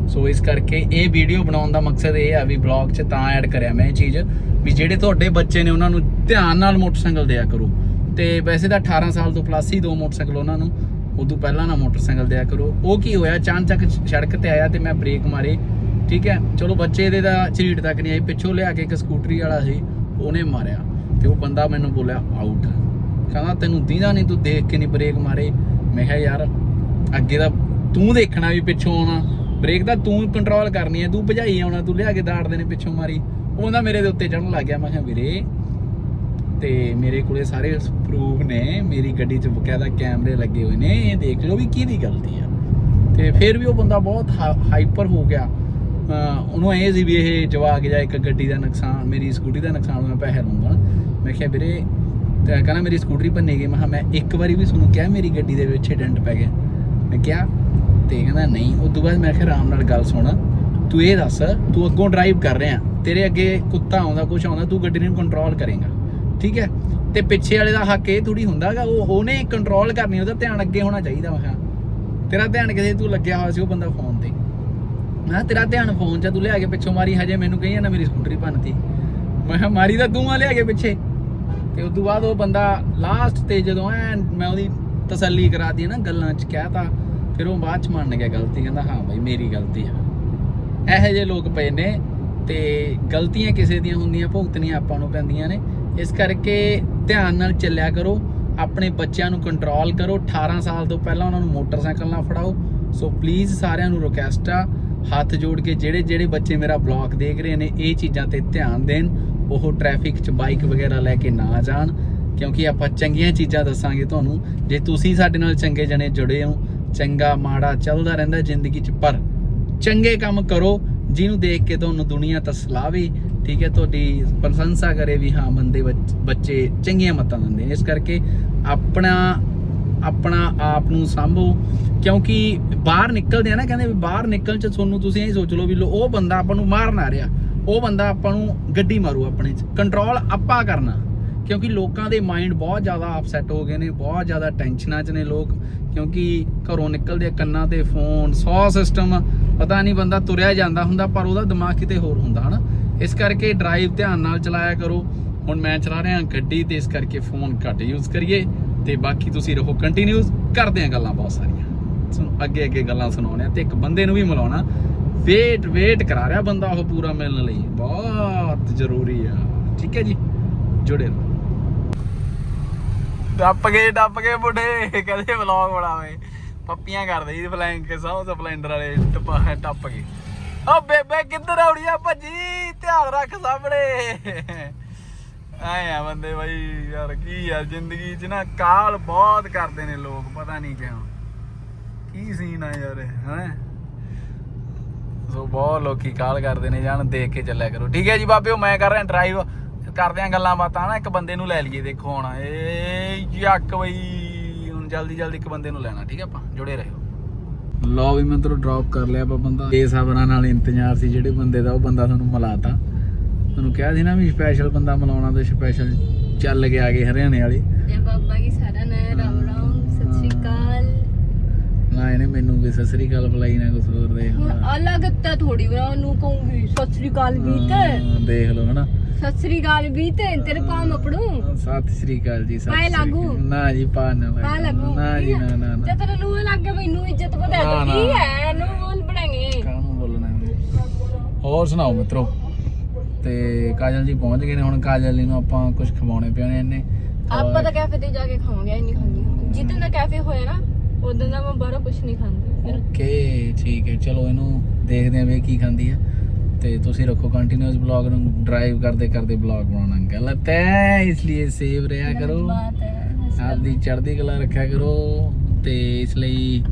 [SPEAKER 1] ਸੋ ਇਸ ਕਰਕੇ ਇਹ ਵੀਡੀਓ ਬਣਾਉਣ ਦਾ ਮਕਸਦ ਇਹ ਆ ਵੀ ਬਲੌਗ 'ਚ ਤਾਂ ਐਡ ਕਰਿਆ ਮੈਂ ਇਹ ਚੀਜ਼। ਵੀ ਜਿਹੜੇ ਤੁਹਾਡੇ ਬੱਚੇ ਨੇ ਉਹਨਾਂ ਨੂੰ ਧਿਆਨ ਨਾਲ ਮੋਟਰਸਾਈਕਲ ਦਿਆ ਕਰੋ। ਤੇ ਵੈਸੇ ਤਾਂ 18 ਸਾਲ ਤੋਂ ਪਲੱਸ ਹੀ ਦੋ ਮੋਟਰਸਾਈਕਲ ਉਹਨਾਂ ਨੂੰ, ਉਦੋਂ ਪਹਿਲਾਂ ਨਾ ਮੋਟਰਸਾਈਕਲ ਦਿਆ ਕਰੋ। ਉਹ ਕੀ ਹੋਇਆ ਚਾਂਚਕ ਸੜਕ ਤੇ ਆਇਆ ਤੇ ਮੈਂ ਬ੍ਰੇਕ ਮਾਰੇ। ਠੀਕ ਹੈ, ਚਲੋ ਬੱਚੇ ਦੇ ਦਾ ਝਰੀਟ ਤੱਕ ਨਹੀਂ ਆਈ, ਪਿੱਛੋਂ ਲਿਆ ਕੇ ਇੱਕ ਸਕੂਟਰੀ ਵਾਲਾ ਸੀ, ਉਹਨੇ ਮਾਰਿਆ। ਤੇ ਉਹ ਬੰਦਾ ਮੈਨੂੰ ਬੋਲਿਆ ਆਊਟ ਕਹਿੰਦਾ, ਤੈਨੂੰ ਦੀਦਾ ਨਹੀਂ, ਤੂੰ ਦੇਖ ਕੇ ਨਹੀਂ ਬ੍ਰੇਕ ਮਾਰੇ? ਮੈਂ ਕਿਹਾ, ਯਾਰ, ਅੱਗੇ ਦਾ ਤੂੰ ਦੇਖਣਾ ਵੀ ਪਿੱਛੋਂ ਆਉਣਾ। ਬ੍ਰੇਕ ਦਾ ਤੂੰ ਕੰਟਰੋਲ ਕਰਨੀ ਹੈ, ਤੂੰ ਭਜਾਈ ਆਉਣਾ, ਤੂੰ ਲਿਆ ਕੇ ਦਾੜਦੇ ਨੇ ਪਿੱਛੋਂ ਮਾਰੀ। ਉਹਦਾ ਮੇਰੇ ਦੇ ਉੱਤੇ ਚੜਨ ਲੱਗ ਗਿਆ। ਮੈਂ ਕਿਹਾ, ਵੀਰੇ, ਤੇ ਮੇਰੇ ਕੋਲੇ ਸਾਰੇ ਪ੍ਰੂਫ ਨੇ। ਮੇਰੀ ਗੱਡੀ 'ਚ ਬਕਾਇਦਾ ਕੈਮਰੇ ਲੱਗੇ ਹੋਏ ਨੇ। ਇਹ ਦੇਖ ਲਓ ਵੀ ਕਿਹਦੀ ਗਲਤੀ ਆ। ਤੇ ਫਿਰ ਵੀ ਉਹ ਬੰਦਾ ਬਹੁਤ ਹਾਈਪਰ ਹੋ ਗਿਆ। ਉਹਨੂੰ ਇਹ ਸੀ ਵੀ ਇਹ ਜਵਾ ਕੇ ਜਾਂ ਇੱਕ ਗੱਡੀ ਦਾ ਨੁਕਸਾਨ, ਮੇਰੀ ਸਕੂਟੀ ਦਾ ਨੁਕਸਾਨ ਮੈਂ ਪੈਸੇ ਲਊਂਗਾ। ਮੈਂ ਕਿਹਾ, ਵੀਰੇ, ਤੇ ਕਹਿੰਦਾ ਮੇਰੀ ਸਕੂਟਰੀ ਭੰਨੇ ਗਈ। ਮੈਂ ਕਿਹਾ, ਮੈਂ ਇੱਕ ਵਾਰੀ ਵੀ ਤੁਹਾਨੂੰ ਕਿਹਾ ਮੇਰੀ ਗੱਡੀ ਦੇ ਵਿੱਚ ਡੈਂਟ ਪੈ ਗਿਆ। ਮੈਂ ਕਿਹਾ, ਤੇ ਕਹਿੰਦਾ, ਨਹੀਂ। ਉਸ ਤੋਂ ਬਾਅਦ ਮੈਂ ਕਿਹਾ, ਆਰਾਮ ਨਾਲ ਗੱਲ ਸੁਣ। ਤੂੰ ਇਹ ਦੱਸ, ਤੂੰ ਅੱਗੋਂ ਡਰਾਈਵ ਕਰ ਰਿਹਾ, ਤੇਰੇ ਅੱਗੇ ਕੁੱਤਾ ਆਉਂਦਾ ਕੁਝ ਆਉਂਦਾ, ਤੂੰ ਗੱਡੀ ਨੂੰ ਕੰਟਰੋਲ ਕਰੇਗਾ, ਠੀਕ ਹੈ? ਤੇ ਪਿੱਛੇ ਵਾਲੇ ਦਾ ਹੱਕ ਇਹ ਥੋੜੀ ਹੁੰਦਾਗਾ, ਉਹ, ਉਹਨੇ ਕੰਟਰੋਲ ਕਰਨੀ, ਉਹਦਾ ਧਿਆਨ ਅੱਗੇ ਹੋਣਾ ਚਾਹੀਦਾ ਮੈਂ ਕਿਹਾ ਤੇਰਾ ਧਿਆਨ ਕਿਤੇ ਤੂੰ ਲੱਗਿਆ ਹੋਇਆ ਸੀ ਉਹ ਬੰਦਾ ਫੋਨ ਤੇ। ਮੈਂ ਕਿਹਾ, ਤੇਰਾ ਧਿਆਨ ਫੋਨ 'ਚ ਤੂੰ ਲਿਆ ਕੇ ਪਿੱਛੋਂ ਮਾਰੀ, ਹਜੇ ਮੈਨੂੰ ਕਹੀ ਨਾ ਮੇਰੀ ਸਕੂਟਰੀ ਭੰਨਤੀ। ਮੈਂ ਕਿਹਾ, ਮਾਰੀ ਤਾਂ ਤੂੰ ਆ, ਲਿਆ ਕੇ ਪਿੱਛੇ। ਤੇ ਉਸ ਤੋਂ ਬਾਅਦ ਉਹ ਬੰਦਾ ਲਾਸਟ ਤੇ ਜਦੋਂ ਐ ਮੈਂ ਉਹਦੀ ਤਸੱਲੀ ਕਰਾਤੀ ਨਾ, ਗੱਲਾਂ 'ਚ ਕਹਿਤਾ, ਫਿਰ ਉਹ ਬਾਅਦ 'ਚ ਮੰਨ ਗਿਆ ਗਲਤੀ, ਕਹਿੰਦਾ, ਹਾਂ ਭਾਈ ਮੇਰੀ ਗਲਤੀ ਆ। ਇਹੋ ਜਿਹੇ ਲੋਕ ਪਏ ਨੇ ਤੇ ਗਲਤੀਆਂ ਕਿਸੇ ਦੀਆਂ ਹੁੰਦੀਆਂ, ਭੁਗਤਣੀਆਂ ਆਪਾਂ ਨੂੰ ਪੈਂਦੀਆਂ ਨੇ। ਇਸ ਕਰਕੇ ਧਿਆਨ ਨਾਲ ਚੱਲਿਆ ਕਰੋ, ਆਪਣੇ ਬੱਚਿਆਂ ਨੂੰ ਕੰਟਰੋਲ ਕਰੋ। 18 ਸਾਲ ਤੋਂ ਪਹਿਲਾਂ ਉਹਨਾਂ ਨੂੰ ਮੋਟਰਸਾਈਕਲ ਨਾ ਫੜਾਓ। ਸੋ ਪਲੀਜ਼ ਸਾਰਿਆਂ ਨੂੰ ਰਿਕਵੈਸਟ ਆ, ਹੱਥ ਜੋੜ ਕੇ ਜਿਹੜੇ ਜਿਹੜੇ ਬੱਚੇ ਮੇਰਾ ਬਲੌਗ ਦੇਖ ਰਹੇ ਨੇ, ਇਹ ਚੀਜ਼ਾਂ ਤੇ ਧਿਆਨ ਦੇਣ। ਉਹ ਟ੍ਰੈਫਿਕ 'ਚ ਬਾਈਕ ਵਗੈਰਾ ਲੈ ਕੇ ਨਾ ਜਾਣ, ਕਿਉਂਕਿ ਆਪਾਂ ਚੰਗੀਆਂ ਚੀਜ਼ਾਂ ਦੱਸਾਂਗੇ ਤੁਹਾਨੂੰ। ਜੇ ਤੁਸੀਂ ਸਾਡੇ ਨਾਲ ਚੰਗੇ ਜਣੇ ਜੁੜੇ ਹੋ, ਚੰਗਾ ਮਾੜਾ ਚੱਲਦਾ ਰਹਿੰਦਾ ਜ਼ਿੰਦਗੀ 'ਚ, ਪਰ ਚੰਗੇ ਕੰਮ ਕਰੋ, ਜਿਹਨੂੰ ਦੇਖ ਕੇ ਤੁਹਾਨੂੰ ਦੁਨੀਆ ਤਸਲਾਵੇ ਠੀਕ ਹੈ, ਤੁਹਾਡੀ ਪ੍ਰਸ਼ੰਸਾ ਕਰੇ ਵੀ ਹਾਂ, ਬੰਦੇ ਬੱਚ- ਬੱਚੇ ਚੰਗੀਆਂ ਮੱਤਾਂ ਦਿੰਦੇ ਨੇ। ਇਸ ਕਰਕੇ ਆਪਣਾ ਆਪਣਾ ਆਪ ਨੂੰ ਸੰਭੋ, ਕਿਉਂਕਿ ਬਾਹਰ ਨਿਕਲਦੇ ਆ ਨਾ, ਕਹਿੰਦੇ ਵੀ ਬਾਹਰ ਨਿਕਲਣ ਚ ਤੁਹਾਨੂੰ ਤੁਸੀਂ ਇਹ ਸੋਚ ਲਓ ਵੀ ਲੋ- ਉਹ ਬੰਦਾ ਆਪਾਂ ਨੂੰ ਮਾਰਨ ਆ ਰਿਹਾ। ਉਹ ਬੰਦਾ ਆਪਾਂ ਨੂੰ ਗੱਡੀ ਮਾਰੂ ਆਪਣੇ ਚ। ਕੰਟਰੋਲ ਆਪਾਂ ਕਰਨਾ। ਕਿਉਂਕਿ ਲੋਕਾਂ ਦੇ ਮਾਈਂਡ ਬਹੁਤ ਜ਼ਿਆਦਾ ਅਪਸੈਟ ਹੋ ਗਏ ਨੇ, ਬਹੁਤ ਜ਼ਿਆਦਾ ਟੈਨਸ਼ਨਾਂ 'ਚ ਨੇ ਲੋਕ। ਕਿਉਂਕਿ ਘਰੋਂ ਨਿਕਲਦੇ ਆ ਕੰਨਾਂ ਤੇ ਫੋਨ ਸੌ ਸਿਸਟਮ ਪਤਾ ਨਹੀਂ ਬੰਦਾ ਤੁਰਿਆ ਜਾਂਦਾ ਹੁੰਦਾ, ਪਰ ਉਹਦਾ ਦਿਮਾਗ ਕਿਤੇ ਹੋਰ ਹੁੰਦਾ, ਹਨਾ? ਇਸ ਕਰਕੇ ਡਰਾਈਵ ਧਿਆਨ ਨਾਲ ਚਲਾਇਆ ਕਰੋ। ਹੁਣ ਮੈਂ ਚਲਾ ਰਿਹਾ ਗੱਡੀ ਤੇ, ਇਸ ਕਰਕੇ ਫੋਨ ਘੱਟ ਯੂਜ਼ ਕਰੀਏ। ਤੇ ਬਾਕੀ ਤੁਸੀਂ ਰਹੋ ਕੰਟੀਨਿਊਸ ਕਰਦੇ ਆ ਗੱਲਾਂ ਬਹੁਤ ਸਾਰੀਆਂ। ਸੁਣ, ਅੱਗੇ ਅੱਗੇ ਗੱਲਾਂ ਸੁਣਾਉਣੇ ਆ ਤੇ ਇੱਕ ਬੰਦੇ ਨੂੰ ਵੀ ਮਿਲਾਉਣਾ। ਵੇਟ ਵੇਟ ਕਰਾ ਰਿਹਾ ਬੰਦਾ ਉਹ ਪੂਰਾ ਮਿਲਣ ਲਈ। ਬਹੁਤ ਜ਼ਰੂਰੀ ਆ। ਠੀਕ ਹੈ ਜੀ? ਜੁੜੇ ਰਹੋ। ਡੱਪ ਗਏ ਡੱਪ ਗਏ ਬੁੱਢੇ। ਕਦੇ ਵਲੌਗ ਬਣਾਵੇ। ਪੱਪੀਆਂ ਕਰਦੇ ਜੀ ਫਲੈਂਕ ਸਭ ਸਪਲੈਂਡਰ ਵਾਲੇ ਟੱਪਾ, ਟੱਪ ਗਏ ਓ ਬੇਬੇ, ਕਿੱਧਰ ਆਉਣੀ ਭੱਜੀ? ਧਿਆਨ ਰੱਖ ਸਾਹਮਣੇ। ਆਏ ਬੰਦੇ ਬਾਈ, ਯਾਰ ਕੀ ਆ, ਜ਼ਿੰਦਗੀ 'ਚ ਨਾ ਕਾਲ ਬਹੁਤ ਕਰਦੇ ਨੇ ਲੋਕ, ਪਤਾ ਨਹੀਂ ਕਿਉਂ। ਕੀ ਸੀਨ ਆ ਯਾਰ ਹੈ? ਸੋ ਬਹੁਤ ਲੋਕੀ ਕਾਲ ਕਰਦੇ ਨੇ, ਜਾਨ ਦੇਖ ਕੇ ਚੱਲਿਆ ਕਰੋ। ਠੀਕ ਹੈ ਜੀ ਬਾਬਿਓ ਮੈਂ ਕਰ ਰਿਹਾ ਡਰਾਈਵ ਕਰਦੇ ਆ ਗੱਲਾਂ ਬਾਤਾਂ ਨਾ ਇੱਕ ਬੰਦੇ ਨੂੰ ਲੈ ਲਈਏ, ਦੇਖੋ ਹੁਣ। ਏ ਯੱਕ ਬਈ। ਹੁਣ ਜਲਦੀ ਜਲਦੀ ਇੱਕ ਬੰਦੇ ਨੂੰ ਲੈਣਾ ਠੀਕ ਹੈ ਆਪਾਂ? ਜੁੜੇ ਰਹੋ। ਲਓ ਵੀ ਮੈਂ ਤੈਨੂੰ ਡ੍ਰੌਪ ਕਰ ਲਿਆ ਆਪਾਂ ਬੰਦਾ। ਇਹ ਸਬਰਾਂ ਨਾਲ ਇੰਤਜ਼ਾਰ ਸੀ ਜਿਹੜੇ ਬੰਦੇ ਦਾ ਉਹ ਬੰਦਾ ਤੁਹਾਨੂੰ ਮਿਲਾਤਾ। ਤੁਹਾਨੂੰ ਕਿਹਾ ਸੀ ਨਾ ਵੀ ਸਪੈਸ਼ਲ ਬੰਦਾ ਮਿਲਾਉਣਾ ਤੇ ਸਪੈਸ਼ਲ ਚੱਲ ਕੇ ਆ ਗਏ ਹਰਿਆਣੇ ਵਾਲੇ।
[SPEAKER 2] ਜੈ ਬਾਬਾ ਕੀ ਸਾਰਿਆਂ ਨੇ ਰਾਮ ਰਾਮ ਸਤਿ ਸ਼੍ਰੀ ਅਕਾਲ।
[SPEAKER 1] ਨਾ ਇਹਨੇ ਮੈਨੂੰ ਵੀ ਸਤਿ ਸ੍ਰੀ ਅਕਾਲ ਬੁਲਾਈ ਨਾ ਕੁਛ ਹੋਰ ਦੇ
[SPEAKER 2] ਹੁਣ ਅਲੱਗ ਤਾਂ ਥੋੜੀ ਬਣਾ ਉਹਨੂੰ ਕਹੂੰਗੀ ਸਤਿ ਸ਼੍ਰੀ ਅਕਾਲ ਵੀ ਤੇ
[SPEAKER 1] ਦੇਖ ਲਓ ਹਨਾ।
[SPEAKER 2] ਸਤਿ ਸ਼੍ਰੀ ਅਕਾਲ ਵੀ ਤੇ ਤੇਰੇ ਪਾਮ ਅਪੜੂ
[SPEAKER 1] ਸਤਿ ਸ੍ਰੀ ਅਕਾਲ ਜੀ ਸਤਿ
[SPEAKER 2] ਪਾਏ
[SPEAKER 1] ਸ੍ਰੀ
[SPEAKER 2] ਲਾਗੂ?
[SPEAKER 1] ਅਕਾਲ। ਨਾ ਜੀ ਪਾ ਨਾ
[SPEAKER 2] ਪਾ ਲੱਗੂ।
[SPEAKER 1] ਨਾ ਜੀ ਨਾ ਨਾ ਨਾ।
[SPEAKER 2] ਜੇ ਤੇਰੇ ਨੂੰ ਲੱਗ ਗਿਆ ਮੈਨੂੰ ਇੱਜ਼ਤ ਵਧਾ
[SPEAKER 1] ਨਾ,
[SPEAKER 2] ਦੋ।
[SPEAKER 1] ਨਾ।
[SPEAKER 2] ਕੀ ਹੈ? ਨੂੰ ਬੋਲ ਬਣਾਂਗੇ
[SPEAKER 1] ਕਾਹਨੂੰ ਬੋਲਣਾ ਹੈ? ਹੋਰ ਸੁਣਾਓ ਮਿੱਤਰੋ? ਤੇ ਕਾਜਲ ਜੀ ਪਹੁੰਚ ਗਏ ਨੇ। ਹੁਣ ਕਾਜਲ ਜੀ ਨੂੰ ਆਪਾਂ ਕੁਝ ਖਵਾਉਣੇ ਪਿਆਉਣੇ ਇਹਨੇ
[SPEAKER 2] ਆਪਾਂ ਤਾਂ ਕੈਫੇ ਤੇ ਜਾ ਕੇ ਖਾਵਾਂਗੇ ਨਹੀਂ ਖਾਂਦੀ। ਜਿੱਦਣ ਦਾ ਕੈਫੇ ਹੋਇਆ ਨਾ ਉਦੋਂ ਦਾ ਮੈਂ ਬਾਹਰੋਂ ਕੁਝ ਨਹੀਂ ਖਾਂਦੀ।
[SPEAKER 1] ਓਕੇ ਠੀਕ ਹੈ। ਚਲੋ ਇਹਨੂੰ ਦੇਖਦੇ ਆਂ ਵੀ ਇਹ ਕੀ ਖਾਂਦੀ ਆ। ਤੇ ਤੁਸੀਂ ਰੱਖੋ ਕੰਟੀਨਿਊਸ ਬਲੌਗ ਨੂੰ ਡਰਾਈਵ ਕਰਦੇ ਕਰਦੇ ਬਲੌਗ ਬਣਾਉਣਾ ਗਲਤ ਹੈ ਇਸ ਲਈ ਸੇਵ ਰਿਹਾ ਕਰੋ
[SPEAKER 2] ਬਾਤ ਹੈ
[SPEAKER 1] ਆਪਦੀ ਚੜ੍ਹਦੀ ਕਲਾ ਰੱਖਿਆ ਕਰੋ ਤੇ ਇਸ ਲਈ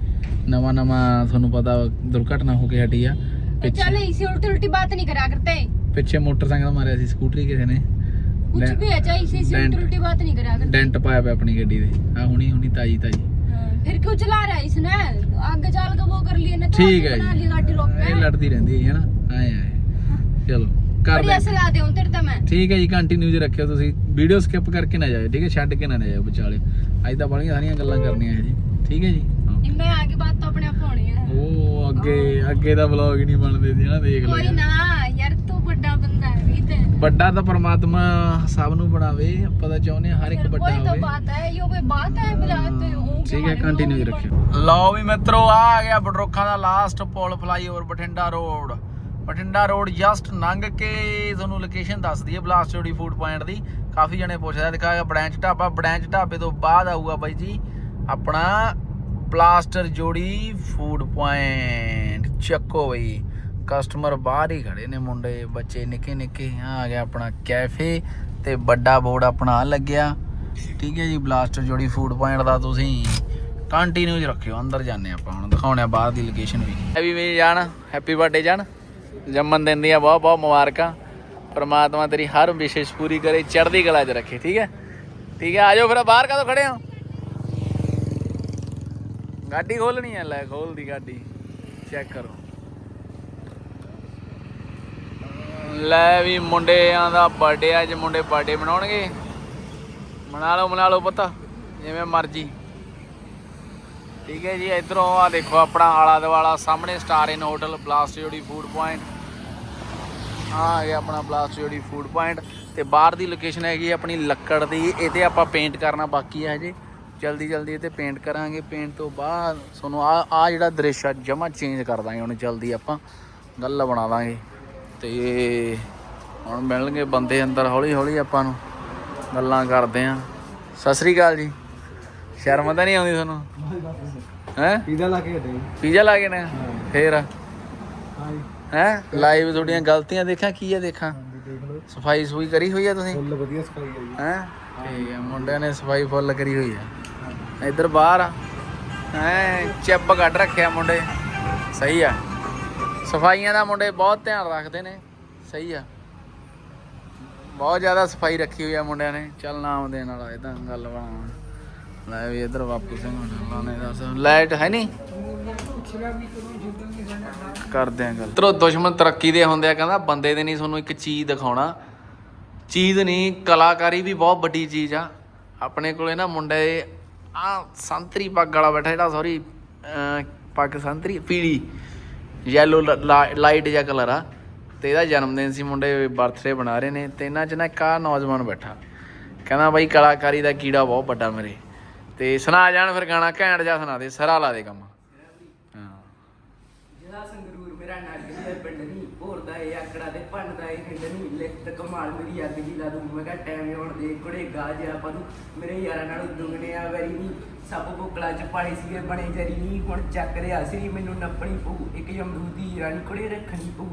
[SPEAKER 1] ਨਵਾਂ ਨਵਾਂ ਤੁਹਾਨੂੰ ਪਤਾ ਦੁਰਘਟਨਾ ਹੋ ਕੇ ਹਟੀ ਆ
[SPEAKER 2] ਤੇ
[SPEAKER 1] ਪਿੱਛੇ
[SPEAKER 2] ਚੱਲ ਇਸੇ ਉਲਟੀ ਉਲਟੀ ਬਾਤ ਨਹੀਂ ਕਰਿਆ ਕਰਤੇ
[SPEAKER 1] ਪਿੱਛੇ ਮੋਟਰਸਾਈਕਲ ਮਾਰਿਆ ਸੀ ਸਕੂਟਰੀ ਕਿਸੇ ਨੇ
[SPEAKER 2] ਕੁਝ
[SPEAKER 1] ਲੈ-
[SPEAKER 2] ਵੀ ਹੈ ਚਾਹੇ ਇਸੇ ਇਸੇ
[SPEAKER 1] ਡੈਂਟ।
[SPEAKER 2] ਉਲਟੀ ਉਲਟੀ ਬਾਤ ਨਹੀਂ ਕਰਿਆ करते
[SPEAKER 1] ਡੈਂਟ ਪਾਇਆ ਪਿਆ ਆਪਣੀ ਗੱਡੀ ਦੇ ਆ ਹੁਣੀ ਹੁਣੀ ਤਾਜੀ ਤਾਜੀ
[SPEAKER 2] हाँ, फिर क्यों चला रहा है इसने आगे चल के वो कर लिए ना तो
[SPEAKER 1] ਠੀਕ
[SPEAKER 2] आगे
[SPEAKER 1] ਹੈ
[SPEAKER 2] बना
[SPEAKER 1] ਜੀ
[SPEAKER 2] ली गाड़ी रोक
[SPEAKER 1] ਇਹ
[SPEAKER 2] के
[SPEAKER 1] ਲੜਦੀ ਰਹਿੰਦੀ ਹੈ ਨਾ ਆਏ ਆਏ ਠੀਕ ਹੈ ਜੀ ਕੰਟੀਨਿਊ ਰੱਖਿਓ ਤੁਸੀਂ। ਵੀਡੀਓ ਸਕਿਪ ਕਰਕੇ ਨਾ ਜਾਇਓ ਠੀਕ ਹੈ? ਛੱਡ ਕੇ ਨਾ ਜਾਇਓ ਵਿਚਾਲੇ। ਅੱਜ ਤਾਂ ਬੜੀਆਂ ਸਾਰੀਆਂ ਗੱਲਾਂ ਕਰਨੀਆਂ ਹੈ ਜੀ। ਠੀਕ ਹੈ ਜੀ? ਹਾਂ।
[SPEAKER 2] ਆ ਕੇ ਬਾਤ ਤਾਂ ਆਪਣੇ ਆਪ ਹੋਣੀ ਆ
[SPEAKER 1] ਉਹ ਅੱਗੇ ਅੱਗੇ ਦਾ ਵਲੌਗ ਨਹੀਂ ਬਣਦੇ ਸੀ ਦੇਖ ਲਓ। ਕੋਈ
[SPEAKER 2] ਨਾ ਯਾਰ ਤੂੰ ਵੱਡਾ ਬੰਦਾ ਹੈ ਵੀ ਤੇ।
[SPEAKER 1] ਵੱਡਾ ਤਾਂ ਪਰਮਾਤਮਾ ਸਭ ਨੂੰ ਬਣਾਵੇ ਆਪਾਂ ਤਾਂ ਚਾਹੁੰਦੇ ਹਾਂ ਹਰ ਇੱਕ ਵੱਡਾ
[SPEAKER 2] ਕੋਈ ਤਾਂ ਬਾਤ ਹੈ ਯੋ ਕੋਈ ਬਾਤ ਹੈ ਬਿਲਾ
[SPEAKER 1] ਠੀਕ ਹੈ ਕੰਟੀਨਿਊ ਰੱਖਿਓ। ਲਓ ਵੀ ਮਿੱਤਰੋ ਆ ਗਿਆ ਬਡਰੋਖਾਂ ਦਾ ਲਾਸਟ ਪੁਲ flyover Bathinda road Bathinda road just ਲੰਘ ਕੇ ਤੁਹਾਨੂੰ ਲੋਕੇਸ਼ਨ ਦੱਸ ਦਈਏ ਬਲਾਸਟ ਜੋੜੀ ਫੂਡ ਪੁਆਇੰਟ ਦੀ। ਕਾਫੀ ਜਣੇ ਪੁੱਛਦੇ ਦਿਖਾਇਆ ਬੜੈਂਚ ਢਾਬਾ ਬੜੈਂਚ ਢਾਬੇ ਤੋਂ ਬਾਅਦ ਆਊਗਾ ਬਾਈ ਜੀ ਆਪਣਾ ਪਲਾਸਟਰ ਜੋੜੀ ਫੂਡ ਪੁਆਇੰਟ ਚੱਕੋ ਬਈ ਕਸਟਮਰ ਬਾਹਰ ਹੀ ਖੜੇ ਨੇ ਮੁੰਡੇ, ਬੱਚੇ ਨਿੱਕੇ ਨਿੱਕੇ। ਆ ਆ ਗਿਆ ਆਪਣਾ ਕੈਫੇ ਤੇ ਵੱਡਾ ਬੋਰਡ ਆਪਣਾ ਲੱਗਿਆ। ਠੀਕ ਹੈ ਜੀ, ਬਲਾਸਟਰ ਜੋੜੀ ਫੂਡ ਪੁਆਇੰਟ ਦਾ ਤੁਸੀਂ ਕੰਟੀਨਿਊ ਰੱਖਿਓ, ਅੰਦਰ ਜਾਂਦੇ ਆਪਾਂ ਹੁਣ। ਦਿਖਾਉਣੇ ਆ ਬਾਹਰ ਦੀ ਲੋਕੇਸ਼ਨ ਵੀ। ਹੈਪੀ ਵੀ ਜਾਣ ਹੈਪੀ ਬਰਥਡੇ ਜਾਣ। ਜੰਮਨ ਦਿਨ ਦੀਆਂ ਬਹੁਤ ਬਹੁਤ ਮੁਬਾਰਕਾਂ। ਪ੍ਰਮਾਤਮਾ ਤੇਰੀ ਹਰ ਵਿਸ਼ੇਸ਼ ਪੂਰੀ ਕਰੇ, ਚੜ੍ਹਦੀ ਕਲਾ 'ਚ ਰੱਖੇ, ਠੀਕ ਹੈ? ਠੀਕ ਹੈ ਆਜੋ ਫਿਰ ਬਾਹਰ ਕਦੋਂ ਖੜੇ ਹੋ? ਗਾਡੀ ਖੋਲਣੀ ਹੈ, ਲੈ ਖੋਲ ਦੀ ਗਾਡੀ, ਚੈੱਕ ਕਰੋ। ਲੈ ਵੀ ਮੁੰਡਿਆਂ ਦਾ ਬਰਥਡੇ ਅੱਜ ਮੁੰਡੇ ਬਰਥਡੇ ਮਨਾਉਣਗੇ। ਮਨਾ ਲਓ ਮਨਾ ਲਓ ਪਤਾ, ਜਿਵੇਂ ਮਰਜ਼ੀ। ਠੀਕ ਹੈ ਜੀ, ਇਧਰੋਂ ਆ ਦੇਖੋ, ਆਪਣਾ ਆਲਾ ਦਵਾਲਾ ਸਾਹਮਣੇ star inn hotel blast Jodi food point ਆ ਆ ਗਿਆ ਆਪਣਾ ਬਲਾਸਟ ਜੋੜੀ ਫੂਡ ਪੁਆਇੰਟ ਤੇ ਬਾਹਰ ਦੀ ਲੋਕੇਸ਼ਨ ਹੈਗੀ ਆਪਣੀ ਲੱਕੜ ਦੀ। ਇਹ ਤੇ ਆਪਾਂ ਪੇਂਟ ਕਰਨਾ ਬਾਕੀ ਹੈ ਹਜੇ। ਜਲਦੀ ਜਲਦੀ ਇਹ ਤੇ ਪੇਂਟ ਕਰਾਂਗੇ। ਪੇਂਟ ਤੋਂ ਬਾਅਦ ਤੁਹਾਨੂੰ ਆ ਆ ਜਿਹੜਾ ਦ੍ਰਿਸ਼ ਆ ਜਮਾ ਚੇਂਜ ਕਰ ਦਾਂਗੇ ਹੁਣ ਜਲਦੀ ਆਪਾਂ। ਗੱਲ ਬਣਾ ਦਾਂਗੇ। ਤੇ ਹੁਣ ਮਿਲਣਗੇ ਬੰਦੇ ਅੰਦਰ ਹੌਲੀ ਹੌਲੀ ਆਪਾਂ ਨੂੰ। ਗੱਲਾਂ ਕਰਦੇ ਆ। ਸਤਿ ਸ੍ਰੀ ਅਕਾਲ ਜੀ। ਸ਼ਰਮ ਤਾਂ ਨਹੀਂ ਆਉਂਦੀ ਤੁਹਾਨੂੰ? ਹੈ?
[SPEAKER 3] ਪੀਜ਼ਾ ਲਾ ਕੇ ਹਟੇ।
[SPEAKER 1] ਪੀਜ਼ਾ ਲਾ ਕੇ ਨੇ। ਫੇਰ?
[SPEAKER 3] ਹਾਂ
[SPEAKER 1] ਹੈ? ਲਾਈਵ ਤੁਹਾਡੀਆਂ ਗਲਤੀਆਂ ਦੇਖਾਂ ਕੀ ਹੈ ਦੇਖਾਂ?
[SPEAKER 3] ਦੇਖ ਲਓ।
[SPEAKER 1] ਸਫ਼ਾਈ ਸੁਈ ਕਰੀ ਹੋਈ ਹੈ ਤੁਸੀਂ?
[SPEAKER 3] ਫੁੱਲ ਵਧੀਆ ਸਫ਼ਾਈ ਹੈ ਜੀ
[SPEAKER 1] ਹੈ? ਠੀਕ ਹੈ ਮੁੰਡਿਆਂ ਨੇ ਸਫ਼ਾਈ ਫੁੱਲ ਕਰੀ ਹੋਈ ਹੈ ਇੱਧਰ ਬਾਹਰ ਆ। ਹੈ ਚਿੱਪ ਕੱਢ ਰੱਖਿਆ ਮੁੰਡੇ। ਸਹੀ ਆ। ਸਫਾਈਆਂ ਦਾ ਮੁੰਡੇ ਬਹੁਤ ਧਿਆਨ ਰੱਖਦੇ ਨੇ। ਸਹੀ ਆ। ਬਹੁਤ ਜ਼ਿਆਦਾ ਸਫ਼ਾਈ ਰੱਖੀ ਹੋਈ ਆ ਮੁੰਡਿਆਂ ਨੇ। ਚੱਲ ਨਾਮ ਦੇਣ ਵਾਲਾ ਤਾਂ ਗੱਲ ਬਣਾ ਲੈ ਵੀ ਇੱਧਰ ਬਾਪੂ ਸਿੰਘ ਹੋਣਾ ਨੇ ਦੱਸ। ਲਾਈਟ ਹੈ ਨਹੀਂ? ਕਰਦੇ ਆ ਗੱਲ। ਤਰੋ ਦੁਸ਼ਮਣ ਤਰੱਕੀ ਦੇ ਹੁੰਦੇ ਆ ਕਹਿੰਦਾ ਬੰਦੇ ਦੇ ਨਹੀਂ ਤੁਹਾਨੂੰ ਇੱਕ ਚੀਜ਼ ਦਿਖਾਉਣਾ। ਚੀਜ਼ ਨਹੀਂ ਕਲਾਕਾਰੀ ਵੀ ਬਹੁਤ ਵੱਡੀ ਚੀਜ਼ ਆ। ਆਪਣੇ ਕੋਲੇ ਨਾ ਮੁੰਡੇ ਆ ਸੰਤਰੀ ਪੱਗ ਵਾਲਾ ਬੈਠਾ ਜਿਹੜਾ ਸੌਰੀ ਪੱਗ ਸੰਤਰੀ ਪੀਲੀ ਯੈਲੋ ਲਾਈਟ ਜਿਹਾ ਕਲਰ ਆ। ਤੇ ਇਹਦਾ ਜਨਮ ਦਿਨ ਸੀ ਮੁੰਡੇ ਬਰਥਡੇ ਬਣਾ ਰਹੇ ਨੇ ਤੇ ਇਹਨਾਂ ਚ ਨਾ ਇੱਕ ਆਹ ਨੌਜਵਾਨ ਬੈਠਾ। ਕਹਿੰਦਾ ਬਾਈ ਕਲਾਕਾਰੀ ਦਾ ਕੀੜਾ ਬਹੁਤ ਵੱਡਾ ਮੇਰੇ। ਤੇ ਸੁਣਾ ਜਾਣ ਫਿਰ ਗਾਣਾ ਘੈਂਟ ਜਿਹਾ ਸੁਣਾ ਦੇ ਸਰਾ ਲਾ ਦੇ ਕੰਮ ਹਾਂ
[SPEAKER 4] ਜਿਹੜਾ ਸੰਗਰੂਰ ਮੇਰਾ ਪਿੰਡ ਨਹੀਂ ਭੋਰਦਾ ਏ ਆਕੜਾ ਤੇ ਭੰਨਦਾ ਏ ਖੰਡ ਨਹੀਂ ਲਿਖਤ ਕਮਾਲ ਮੇਰੀ ਅੱਗ ਦੀ ਲਾ ਦੂੰ ਮੈਂ ਕਿਹਾ ਟਾਈਮ ਹੁਣ ਦੇ ਕੁੜੇ ਗਾਜ ਆਪਾਂ ਨੂੰ। ਮੇਰੇ ਯਾਰਾਂ ਨਾਲ ਦੁਗਣੇ ਆ ਵੈਰੀ ਨਹੀਂ ਸਭ ਬੁਕਲਾ ਚ ਪਾਣੀ ਸੀਗੇ, ਬਣੇ ਜਰੀ ਨਹੀਂ ਹੁਣ ਚੱਕ ਰਿਆ ਸੀ ਮੈਨੂੰ ਨੱਪਣੀ ਪਊ, ਇੱਕ ਜਮਦੂਦੀ ਰਾਣੀ ਕੁੜੇ ਰੱਖਣੀ ਪਊ।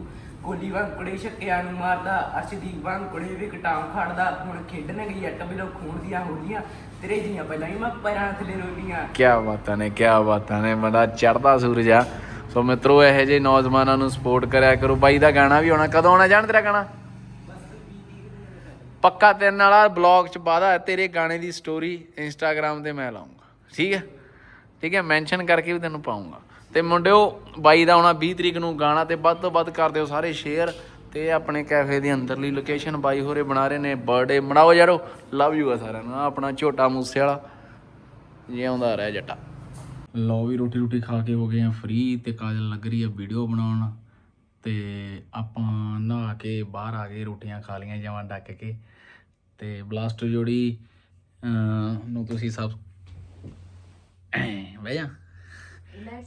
[SPEAKER 4] ਕੋਲੀ ਵਾਂਗ ਕੁੜੇ ਛੱਕਿਆਂ ਨੂੰ ਮਾਰਦਾ, ਅਰਸ਼ਦੀਪ ਵਾਂਗ ਕੁੜੇ ਵੀ ਕਟਾਂ ਖੜਦਾ। ਹੁਣ ਖੇਡਣ ਗਈ ਅੱਟ ਬਿਲੋ ਖੂਨ ਦੀਆਂ ਹੋਲੀਆਂ ਤੇਰੇ ਜੀਆਂ ਪਹਿਲਾਂ ਹੀ ਮੈਂ ਪੈਰਾਂ ਥੱਲੇ ਰੋਲੀਆਂ
[SPEAKER 1] ਕਿਆ ਬਾਤਾਂ ਨੇ, ਕਿਆ ਬਾਤਾਂ ਨੇ, ਬੜਾ ਚੜਦਾ ਸੂਰਜ ਆ। ਸੋ ਮਿੱਤਰੋ, ਇਹੋ ਜਿਹੇ ਨੌਜਵਾਨਾਂ ਨੂੰ ਸਪੋਰਟ ਕਰਿਆ ਕਰੋ। ਬਾਈ ਦਾ ਗਾਣਾ ਵੀ ਆਉਣਾ ਕਦੋਂ ਆਉਣਾ? ਜਾਣ ਤੇਰਾ ਗਾਣਾ? ਪੱਕਾ ਤੇਰੇ ਨਾਲ ਆ ਬਲੌਗ ਚ ਵਾਦਾ ਤੇਰੇ ਗਾਣੇ ਦੀ ਸਟੋਰੀ ਇੰਸਟਾਗ੍ਰam ਤੇ ਮੈਂ ਲਾਉਂਗਾ। ਠੀਕ ਹੈ? ਠੀਕ ਹੈ? ਮੈਂਸ਼ਨ ਕਰਕੇ ਵੀ ਤੈਨੂੰ ਪਾਉਂਗਾ। ਤੇ ਮੁੰਡਿਓ, ਬਾਈ ਦਾ ਆਉਣਾ 20 ਤਰੀਕ ਨੂੰ ਗਾਣਾ ਤੇ ਵੱਧ ਤੋਂ ਵੱਧ ਕਰ ਦਿਓ ਸਾਰੇ ਸ਼ੇਅਰ ਤੇ ਆਪਣੇ ਕੈਫੇ ਦੀ ਅੰਦਰਲੀ ਲੋਕੇਸ਼ਨ ਬਾਈ ਹੋਰੇ ਬਣਾ ਰਹੇ ਨੇ। ਬਰਥਡੇ ਮਨਾਓ ਯਾਰੋ। ਲਵ ਯੂ ਆ ਸਾਰਿਆਂ ਨੂੰ। ਆਪਣਾ ਝੋਟਾ ਮੂਸੇ ਵਾਲਾ। ਜਿਉਂਦਾ ਰਹਿ ਜੱਟਾ। ਲਓ ਵੀ ਰੋਟੀ ਰੋਟੀ ਖਾ ਕੇ ਹੋ ਗਏ ਆ ਫ੍ਰੀ ਤੇ ਕਾਜਲ ਲੱਗ ਰਹੀ ਆ ਵੀਡੀਓ ਬਣਾਉਣ। ਤੇ ਆਪਾਂ ਨਹਾ ਕੇ ਬਾਹਰ ਆ ਗਏ, ਰੋਟੀਆਂ ਖਾ ਲੀਆਂ ਜਮਾਂ ਡੱਕ ਕੇ। ਤੇ ਬਲਾਸਟਰ ਜੋੜੀ ਨੂੰ ਤੁਸੀਂ ਸਭ ਬਹਿ ਜਾ।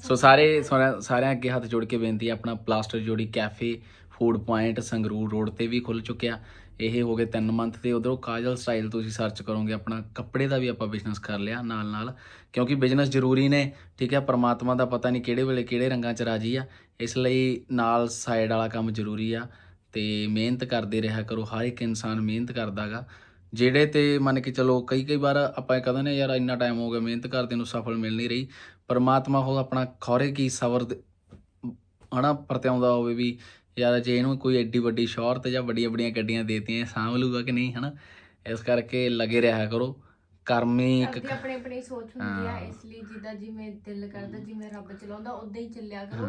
[SPEAKER 1] ਸੋ ਸਾਰੇ ਸਾਰਿਆਂ- ਸਾਰਿਆਂ ਅੱਗੇ ਹੱਥ ਜੋੜ ਕੇ ਬੇਨਤੀ ਹੈ ਆਪਣਾ plaster Jodi cafe food point Sangrur road ਤੇ ਵੀ ਖੁੱਲ ਚੁੱਕਿਆ। ਇਹ ਹੋ ਗਏ 3 ਮੰਥ ਤੇ ਉਧਰੋਂ ਕਾਜਲ ਸਟਾਈਲ ਤੁਸੀਂ ਸਰਚ ਕਰੋਗੇ, ਆਪਣਾ ਕੱਪੜੇ ਦਾ ਵੀ ਆਪਾਂ ਬਿਜ਼ਨਸ ਕਰ ਲਿਆ ਨਾਲ ਨਾਲ, ਕਿਉਂਕਿ ਬਿਜ਼ਨਸ ਜ਼ਰੂਰੀ ਨੇ, ਠੀਕ ਹੈ, ਪਰਮਾਤਮਾ ਦਾ ਪਤਾ ਨਹੀਂ ਕਿਹੜੇ ਵੇਲੇ ਕਿਹੜੇ ਰੰਗਾਂ 'ਚ ਰਾਜੀ ਆ, ਇਸ ਲਈ ਨਾਲ ਸਾਈਡ ਵਾਲਾ ਕੰਮ ਜ਼ਰੂਰੀ ਆ ਤੇ ਮਿਹਨਤ ਕਰਦੇ ਰਿਹਾ ਕਰੋ, ਹਰ ਇੱਕ ਇਨਸਾਨ ਮਿਹਨਤ ਕਰਦਾਗਾ ਜਿਹੜੇ ਤੇ ਮੰਨ ਕੇ ਚਲੋ ਕਈ ਕਈ ਵਾਰ ਆਪਾਂ ਇਹ ਕਹਿੰਦੇ ਨੇ, ਯਾਰ ਇੰਨਾ ਟਾਈਮ ਹੋ ਗਿਆ, ਮਿਹਨਤ ਕਰਦੇ ਨੂੰ ਸਫਲ ਮਿਲ ਨਹੀਂ ਰਹੀ। ਪਰਮਾਤਮਾ ਉਹ ਆਪਣਾ ਖੌਰੇ ਕੀ ਸਬਰ ਦੇ- ਹਨਾ ਪਰਤਿਆਉਂਦਾ ਹੋਵੇ ਵੀ ਯਾਰ ਜੇ ਇਹਨੂੰ ਕੋਈ ਐਡੀ ਵੱਡੀ ਸ਼ੌਹਰਤ ਜਾਂ ਵੱਡੀਆਂ ਵੱਡੀਆਂ ਗੱਡੀਆਂ ਦੇਤੀਆਂ ਸਾਂਭ ਲੂਗਾ ਕਿ ਨਹੀਂ ਹਨਾ? ਇਸ ਕਰਕੇ ਲੱਗੇ ਰਿਹਾ ਕਰੋ। ਕਰਮੀ ਇੱਕ
[SPEAKER 2] ਆਪਣੀ ਆਪਣੀ ਸੋਚ ਹੁੰਦੀ ਆ। ਇਸ ਲਈ ਜਿੱਦਾਂ ਜਿਵੇਂ ਦਿਲ ਕਰਦਾ ਜਿਵੇਂ ਰੱਬ ਚਲਾਉਂਦਾ ਉਦਾਂ ਹੀ ਚੱਲਿਆ ਕਰੋ।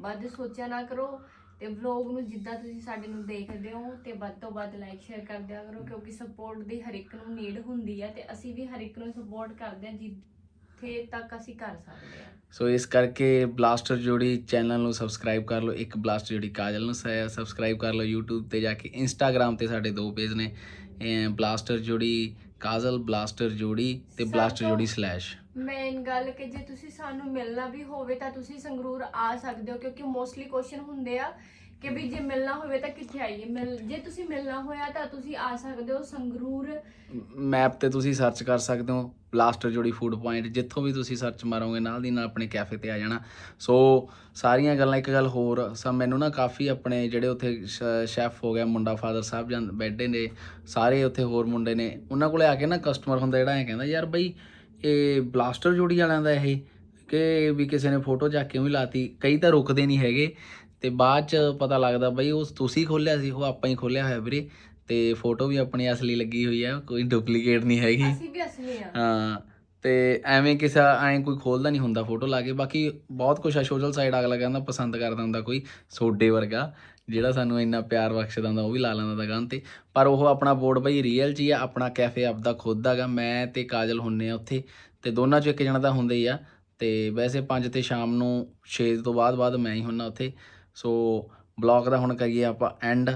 [SPEAKER 2] ਵੱਧ ਸੋਚਿਆ ਨਾ ਕਰੋ ਤੇ ਵਲੌਗ ਨੂੰ ਜਿੱਦਾਂ ਤੁਸੀਂ ਸਾਡੇ ਨੂੰ ਦੇਖਦੇ ਹੋ ਤੇ ਵੱਧ ਤੋਂ ਵੱਧ ਲਾਈਕ ਸ਼ੇਅਰ ਕਰ ਦਿਆ ਕਰੋ ਕਿਉਂਕਿ ਸਪੋਰਟ ਦੀ ਹਰ ਇੱਕ ਨੂੰ ਨੀਡ ਹੁੰਦੀ ਹੈ ਤੇ ਅਸੀਂ ਵੀ ਹਰ ਇੱਕ ਨੂੰ ਸਪੋਰਟ ਕਰਦੇ ਹਾਂ ਜਿੱਥੇ ਤੱਕ ਅਸੀਂ ਕਰ ਸਕਦੇ ਹਾਂ।
[SPEAKER 1] ਸੋ ਇਸ ਕਰਕੇ ਬਲਾਸਟਰ ਜੋੜੀ ਚੈਨਲ ਨੂੰ ਸਬਸਕ੍ਰਾਈਬ ਕਰ ਲਓ ਇੱਕ ਬਲਾਸਟਰ ਜੋੜੀ ਕਾਜਲ ਨੂੰ ਸਬਸਕ੍ਰਾਈਬ ਕਰ ਲਓ YouTube ਤੇ ਜਾ ਕੇ Instagram ਤੇ ਸਾਡੇ ਦੋ ਪੇਜ ਨੇ ਬਲਾਸਟਰ ਜੋੜੀ ਕਾਜਲ ਬਲਾਸਟਰ ਜੋੜੀ ਤੇ ਬਲਾਸਟਰ ਜੋੜੀ ਸਲੈਸ਼।
[SPEAKER 2] ਮੇਨ ਗੱਲ ਕਿ ਜੇ ਤੁਸੀਂ ਸਾਨੂੰ ਮਿਲਣਾ ਵੀ ਹੋਵੇ ਤਾਂ ਤੁਸੀਂ ਸੰਗਰੂਰ ਆ ਸਕਦੇ ਹੋ ਕਿਉਂਕਿ ਮੋਸਟਲੀ ਕੁਐਸਚਨ ਹੁੰਦੇ ਆ ਕਿ ਵੀ ਜੇ ਮਿਲਣਾ ਹੋਵੇ ਤਾਂ ਕਿੱਥੇ ਆਈਏ? ਮਿਲ ਜੇ ਤੁਸੀਂ ਮਿਲਣਾ ਹੋਇਆ ਤਾਂ ਤੁਸੀਂ ਆ ਸਕਦੇ ਹੋ ਸੰਗਰੂਰ।
[SPEAKER 1] ਮੈਪ ਤੇ ਤੁਸੀਂ ਸਰਚ ਕਰ ਸਕਦੇ ਹੋ ਬਲਾਸਟਰ ਜੋੜੀ ਫੂਡ ਪੁਆਇੰਟ ਜਿੱਥੋਂ ਵੀ ਤੁਸੀਂ ਸਰਚ ਮਾਰੋਗੇ, ਨਾਲ ਦੀ ਨਾਲ ਆਪਣੇ ਕੈਫੇ ਤੇ ਆ ਜਾਣਾ। ਸੋ ਸਾਰੀਆਂ ਗੱਲਾਂ, ਇੱਕ ਗੱਲ ਹੋਰ, ਸਾ ਮੈਨੂੰ ਨਾ ਕਾਫੀ ਆਪਣੇ ਜਿਹੜੇ ਉੱਥੇ ਸ਼ੈਫ ਹੋ ਗਿਆ, ਮੁੰਡਾ ਫਾਦਰ ਸਾਹਿਬ ਜਾਂ ਬੈਠੇ ਨੇ, ਸਾਰੇ ਉੱਥੇ ਹੋਰ ਮੁੰਡੇ ਨੇ, ਉਹਨਾਂ ਕੋਲੇ ਆ ਕੇ ਨਾ ਕਸਟਮਰ ਹੁੰਦਾ ਜਿਹੜਾ ਐ ਕਹਿੰਦਾ, ਯਾਰ ਬਈ, ਇਹ ਬਲਾਸਟਰ ਜੋੜੀ ਵਾਲਿਆਂ ਦਾ ਇਹ, ਕਿ ਵੀ ਕਿਸੇ ਨੇ ਫੋਟੋ ਚੱਕ ਕੇ ਵੀ ਲਾਤੀ, ਕਈ ਤਾਂ ਰੁਕਦੇ ਨਹੀਂ ਹੈਗੇ। ਤੇ ਬਾਅਦ ਚ ਪਤਾ ਲੱਗਦਾ ਬਈ ਉਹ ਤੁਸੀਂ ਖੋਲਿਆ ਸੀ ਉਹ ਆਪਾਂ ਹੀ ਖੋਲਿਆ ਹੋਇਆ ਵੀਰੇ। ਤੇ ਫੋਟੋ ਵੀ ਆਪਣੀ ਅਸਲੀ ਲੱਗੀ ਹੋਈ ਹੈ ਕੋਈ ਡੁਪਲੀਕੇਟ ਨਹੀਂ ਹੈਗੀ।
[SPEAKER 2] ਅਸੀਂ ਵੀ ਅਸਲੀ ਆ।
[SPEAKER 1] ਹਾਂ ਤੇ ਐਵੇਂ ਕਿਸੇ ਐਂ ਕੋਈ ਖੋਲਦਾ ਨਹੀਂ ਹੁੰਦਾ ਫੋਟੋ ਲਾ ਕੇ। ਬਾਕੀ ਬਹੁਤ ਕੁਛ ਆ ਸੋਸ਼ਲ ਸਾਈਡ ਅਗਲਾ ਕਹਿੰਦਾ ਪਸੰਦ ਕਰਦਾ ਹੁੰਦਾ ਕੋਈ ਸੋਡੇ ਵਰਗਾ ਜਿਹੜਾ ਸਾਨੂੰ ਇੰਨਾ ਪਿਆਰ ਬਖਸ਼ਦਾ ਹੁੰਦਾ ਉਹ ਵੀ ਲਾ ਲੈਂਦਾ ਦੁਕਾਨ ਤੇ। ਪਰ ਉਹ ਆਪਣਾ ਬੋਰਡ ਬਈ ਰੀਅਲ ਚ ਹੀ ਆ ਆਪਣਾ ਕੈਫੇ ਆਪਦਾ ਖੁਦ ਹੈਗਾ ਮੈਂ ਤੇ ਕਾਜਲ ਹੁੰਨੇ ਆ ਉੱਥੇ। ਤੇ ਦੋਨਾਂ ਚੋਂ ਇੱਕ ਜਣਾ ਤਾਂ ਹੁੰਦਾ ਹੀ ਆ। ਤੇ ਵੈਸੇ 5 ਤੇ ਸ਼ਾਮ ਨੂੰ 6 ਤੋਂ ਬਾਅਦ ਬਾਅਦ ਮੈਂ ਹੀ ਹੁੰਨਾ ਉੱਥੇ। ਸੋ ਬਲੌਗ ਦਾ ਹੁਣ ਕਰੀਏ ਆਪਾਂ ਐਂਡ।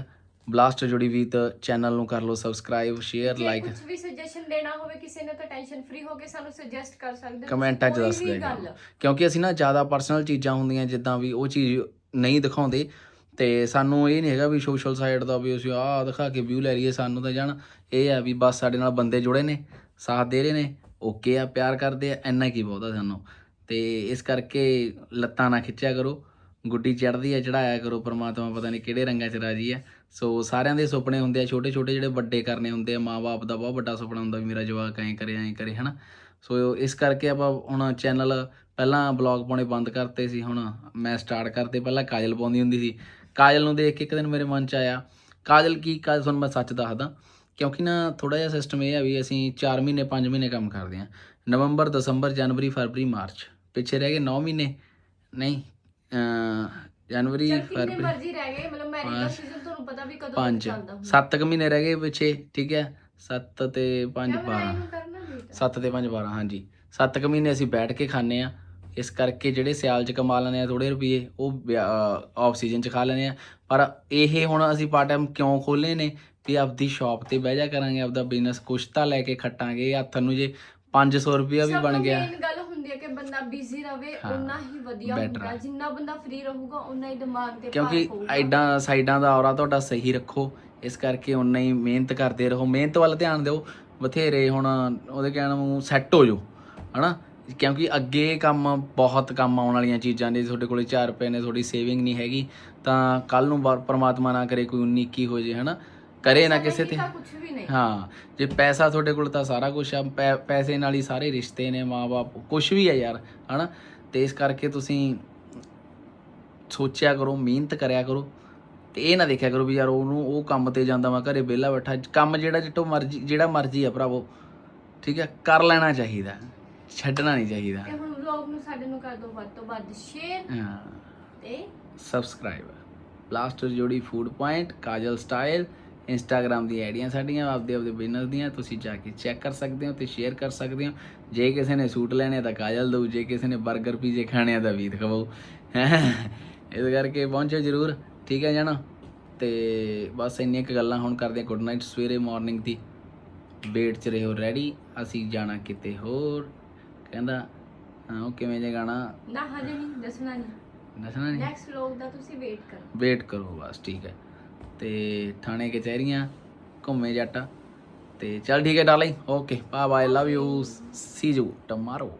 [SPEAKER 1] ਬਲਾਸਟ ਜੁੜੀ ਵੀ ਤਾਂ ਚੈਨਲ ਨੂੰ ਕਰ ਲਓ ਸਬਸਕ੍ਰਾਈਬ ਸ਼ੇਅਰ
[SPEAKER 2] ਜੇ
[SPEAKER 1] ਲਾਈਕ
[SPEAKER 2] ਕੁਝ ਵੀ ਸੁਜੈਸ਼ਨ ਦੇਣਾ ਹੋਵੇ ਕਿਸੇ ਨੇ ਤਾਂ ਟੈਨਸ਼ਨ ਫ੍ਰੀ ਹੋ ਕੇ ਸਾਨੂੰ ਸੁਜੈਸਟ ਕਰ ਸਕਦੇ ਹੋ।
[SPEAKER 1] ਕਮੈਂਟਾਂ 'ਚ
[SPEAKER 2] ਕੋਈ
[SPEAKER 1] ਦੱਸ
[SPEAKER 2] ਵੀ ਗੱਲ।
[SPEAKER 1] ਕਰੋ ਕਿਉਂਕਿ ਅਸੀਂ ਨਾ ਜ਼ਿਆਦਾ ਪਰਸਨਲ ਚੀਜ਼ਾਂ ਹੁੰਦੀਆਂ ਜਿੱਦਾਂ ਵੀ ਉਹ ਚੀਜ਼ ਨਹੀਂ ਦਿਖਾਉਂਦੇ। ਤੇ ਸਾਨੂੰ ਇਹ ਨਹੀਂ ਹੈਗਾ ਵੀ ਸੋਸ਼ਲ ਸਾਈਡ ਦਾ ਵੀ ਅਸੀਂ ਆਹ ਦਿਖਾ ਕੇ ਵਿਊ ਲੈ ਲਈਏ ਸਾਨੂੰ ਤਾਂ ਜਾਣ ਇਹ ਆ ਵੀ ਬਸ ਸਾਡੇ ਨਾਲ ਬੰਦੇ ਜੁੜੇ ਨੇ ਸਾਥ ਦੇ ਰਹੇ ਨੇ ਓਕੇ ਆ ਪਿਆਰ ਕਰਦੇ ਆ ਇੰਨਾ ਕੀ ਬਹੁਤਾ ਸਾਨੂੰ। ਤੇ ਇਸ ਕਰਕੇ ਲੱਤਾਂ ਨਾ ਖਿੱਚਿਆ ਕਰੋ। ਗੁੱਡੀ ਚੜਦੀ ਆ ਚੜਾਇਆ ਕਰੋ ਪਰਮਾਤਮਾ, ਪਤਾ ਨਹੀਂ ਕਿਹੜੇ ਰੰਗਾਂ 'ਚ ਰਾਜੀ ਆ। ਸੋ ਸਾਰਿਆਂ ਦੇ ਸੁਪਨੇ ਹੁੰਦੇ ਆ ਛੋਟੇ ਛੋਟੇ ਜਿਹੜੇ ਵੱਡੇ ਕਰਨੇ ਹੁੰਦੇ ਆ ਮਾਪੇ ਦਾ ਬਹੁਤ ਵੱਡਾ ਸੁਪਨਾ ਹੁੰਦਾ ਵੀ ਮੇਰਾ ਜਵਾਕ ਐਂ ਕਰੇ ਐਂ ਕਰੇ, ਹਨਾ। ਸੋ ਇਸ ਕਰਕੇ ਆਪਾਂ ਹੁਣ ਚੈਨਲ ਪਹਿਲਾਂ ਬਲੌਗ ਪਾਉਣੇ ਬੰਦ ਕਰਤੇ ਸੀ, ਹੁਣ ਮੈਂ ਸਟਾਰਟ ਕਰਤੇ, ਪਹਿਲਾਂ ਕਾਜਲ ਪਾਉਂਦੀ ਹੁੰਦੀ ਸੀ। ਕਾਜਲ ਨੂੰ ਦੇਖ ਕੇ ਇੱਕ ਦਿਨ ਮੇਰੇ ਮਨ 'ਚ ਆਇਆ, ਕਾਜਲ ਕੀ ਕਾਜ, ਤੁਹਾਨੂੰ ਮੈਂ ਸੱਚ ਦੱਸਦਾ, ਕਿਉਂਕਿ ਨਾ ਥੋੜਾ ਜਿਹਾ ਸਿਸਟਮ ਇਹ ਆ ਵੀ ਅਸੀਂ 4 ਮਹੀਨੇ 5 ਮਹੀਨੇ ਕੰਮ ਕਰਦੇ ਹਾਂ ਨਵੰਬਰ, ਦਸੰਬਰ, ਜਨਵਰੀ, ਫਰਵਰੀ, ਮਾਰਚ, ਪਿੱਛੇ ਰਹਿ ਗਏ 9 ਮਹੀਨੇ। ਨਹੀਂ ਜਨਵਰੀ
[SPEAKER 2] ਕਿੰਨੇ
[SPEAKER 1] ਫਰਵਰੀ
[SPEAKER 2] ਮਰਜ਼ੀ ਰਹਿ ਗਏ ਮਤਲਬ ਮੈਰਿਜ ਦਾ
[SPEAKER 1] ਪੰਜ,
[SPEAKER 2] ਸੀਜ਼ਨ ਤੁਹਾਨੂੰ ਪਤਾ ਵੀ ਕਦੋਂ ਤੱਕ
[SPEAKER 1] ਪੰਜ
[SPEAKER 2] ਚੱਲਦਾ ਹੁੰਦਾ
[SPEAKER 1] ਸੱਤ ਕੁ ਮਹੀਨੇ ਰਹਿ ਗਏ ਪਿੱਛੇ ਠੀਕ ਹੈ? 7 ਤੇ 5
[SPEAKER 2] ਕਿਆ ਬਣਾਇਆ
[SPEAKER 1] 12
[SPEAKER 2] ਇਹਨੂੰ ਕਰਨਾ ਬੇਟਾ
[SPEAKER 1] 7 ਤੇ 5 12 ਹਾਂਜੀ। 7 ਕੁ ਮਹੀਨੇ ਅਸੀਂ ਬੈਠ ਕੇ ਖਾਂਦੇ ਆ ਇਸ ਕਰਕੇ ਜਿਹੜੇ ਸਿਆਲ ਚ ਕਮਾ ਲੈਂਦੇ ਆ ਥੋੜੇ ਰੁਪਏ ਉਹ ਆਫ ਸੀਜ਼ਨ ਚ ਖਾ ਲੈਂਦੇ ਆ ਪਰ ਇਹ ਹੁਣ ਅਸੀਂ ਪਾਰਟ ਟਾਈਮ ਕਿਉਂ ਖੋਲੇ ਨੇ? ਵੀ ਆਪਦੀ ਸ਼ਾਪ ਤੇ ਬਹਿ ਜਾ ਕਰਾਂਗੇ ਆਪਦਾ ਬਿਜ਼ਨਸ ਕੁਛ ਤਾਂ ਲੈ ਕੇ ਖੱਟਾਂਗੇ। ਹੱਥ ਨੂੰ ਜੇ 500 ਰੁਪਿਆ ਵੀ ਬਣ ਗਿਆ।
[SPEAKER 2] ਗੱਲ ਹੁੰਦੀ ਹੈ ਕਿ ਬੰਦਾ ਬਿਜ਼ੀ ਰਵੇ
[SPEAKER 1] ਹਾਂ,
[SPEAKER 2] ਉਨਾ ਹੀ ਵਧੀਆ
[SPEAKER 1] better
[SPEAKER 2] ਹੁੰਦਾ। ਜਿੰਨਾ ਬੰਦਾ ਫ੍ਰੀ ਰਹੂਗਾ ਉਨਾ ਹੀ ਦਿਮਾਗ ਤੇ
[SPEAKER 1] ਕਿਉਂਕਿ
[SPEAKER 2] ਪਊਗਾ।
[SPEAKER 1] ਐਡਾਂ ਸਾਈਡਾਂ ਦਾ ਔਰਾ ਤੁਹਾਡਾ ਸਹੀ ਰੱਖੋ। ਇਸ ਕਰਕੇ ਉਨਾ ਹੀ ਮਿਹਨਤ ਕਰਦੇ ਰਹੋ। ਮਿਹਨਤ ਵੱਲ ਧਿਆਨ ਦਿਓ। ਬਥੇਰੇ ਹੁਣ ਉਹਦੇ ਕਹਿਣ ਨੂੰ ਸੈੱਟ ਹੋ ਜਾਓ ਹਨਾ? ਕਿਉਂਕਿ ਅੱਗੇ ਕੰਮ ਬਹੁਤ ਕੰਮ ਆਉਣ ਵਾਲੀਆਂ ਚੀਜ਼ਾਂ ਨੇ। ਜੇ ਤੁਹਾਡੇ ਕੋਲੇ 4 ਰੁਪਏ ਨੇ ਤੁਹਾਡੀ ਸੇਵਿੰਗ ਨਹੀਂ ਹੈਗੀ ਤਾਂ ਕੱਲ ਨੂੰ ਵਾ- ਪ੍ਰਮਾਤਮਾ ਨਾ ਕਰੇ ਕੋਈ 19 ਕੀ ਹੋ ਜੇ ਹਨਾ? ਕਰੇ ਨਾ ਕਿਸੇ ਤੇ।
[SPEAKER 2] ਵੀ ਨਹੀਂ।
[SPEAKER 1] ਹਾਂ ਜੇ ਪੈਸਾ ਤੁਹਾਡੇ ਕੋਲ ਤਾਂ ਸਾਰਾ ਕੁਝ ਆ ਪੈ- ਪੈਸੇ ਨਾਲ ਹੀ ਸਾਰੇ ਰਿਸ਼ਤੇ ਨੇ ਮਾਪੇ ਕੁਝ ਵੀ ਆ ਯਾਰ ਹਨਾ? ਤੇ ਇਸ ਕਰਕੇ ਤੁਸੀਂ ਸੋਚਿਆ ਕਰੋ ਮਿਹਨਤ ਕਰਿਆ ਕਰੋ ਤੇ ਇਹ ਨਾ ਦੇਖਿਆ ਕਰੋ ਵੀ ਯਾਰ ਉਹਨੂੰ ਉਹ ਕੰਮ ਤੇ ਜਾਂਦਾ ਮੈਂ ਘਰੇ ਵਿਹਲਾ ਬੈਠਾ ਕੰਮ ਜਿਹੜਾ ਜਿੱਟੋ ਮਰਜ਼ੀ ਜਿਹੜਾ ਮਰਜ਼ੀ ਆ ਭਰਾਵੋ ਠੀਕ ਹੈ ਕਰ ਲੈਣਾ ਚਾਹੀਦਾ ਛੱਡਣਾ ਨਹੀਂ ਚਾਹੀਦਾ।
[SPEAKER 2] ਤੇ ਹੁਣ ਵਲੌਗ ਨੂੰ ਸਾਡੇ ਨੂੰ ਕਰ ਦਿਓ ਵੱਧ ਤੋਂ ਵੱਧ ਸ਼ੇਅਰ
[SPEAKER 1] ਹਾਂ।
[SPEAKER 2] ਤੇ
[SPEAKER 1] subscribe blaster Jodi food point Kajal style Instagram ਦੀ ਆਈਡੀਆਂ ਸਾਡੀਆਂ ਆਪਦੇ ਆਪਦੇ ਬਿਜ਼ਨਸ ਦੀਆਂ ਤੁਸੀਂ ਜਾ ਕੇ ਚੈੱਕ ਕਰ ਸਕਦੇ ਹੋ ਤੇ ਸ਼ੇਅਰ ਕਰ ਸਕਦੇ ਹੋ। ਜੇ ਕਿਸੇ ਨੇ ਸੂਟ ਲੈਣੇ ਤਾਂ ਕਾਜਲ ਦਊ ਜੇ ਕਿਸੇ ਨੇ 버ਗਰ ਪੀਜ਼ੇ ਖਾਣੇ ਤਾਂ ਵੀਤ ਖਵਾਓ ਇਸ ਕਰਕੇ ਪਹੁੰਚੋ ਜਰੂਰ ਠੀਕ ਹੈ ਜਾਣਾ? ਤੇ ਬਸ ਇੰਨੀਆਂ ਕੁ ਗੱਲਾਂ ਹੁਣ ਕਰਦੇ ਹਾਂ ਗੁੱਡ ਨਾਈਟ ਸਵੇਰੇ ਮਾਰਨਿੰਗ ਦੀ। ਵੇਟ 'ਚ ਰਹੋ ਰੈਡੀ ਅਸੀਂ ਜਾਣਾ ਕਿਤੇ ਹੋਰ। ਕਹਿੰਦਾ ਹਾਂ ਉਹ ਕਿਵੇਂ ਜੇ ਗਾਣਾ?
[SPEAKER 2] ਨਾ ਹਜੇ ਨਹੀਂ ਦੱਸਣਾ ਨਹੀਂ।
[SPEAKER 1] ਦੱਸਣਾ ਨਹੀਂ?
[SPEAKER 2] ਨੈਕਸਟ ਵਲੌਗ ਦਾ ਤੁਸੀਂ ਵੇਟ ਕਰੋ।
[SPEAKER 1] ਵੇਟ ਕਰੋ ਬਸ ਠੀਕ ਹੈ। ਤੇ ਥਾਣੇ ਕਚਹਿਰੀਆਂ, ਘੁੰਮੇ ਜੱਟ। ਤੇ ਚੱਲ ਠੀਕ ਹੈ darling, okay bye bye love you see you tomorrow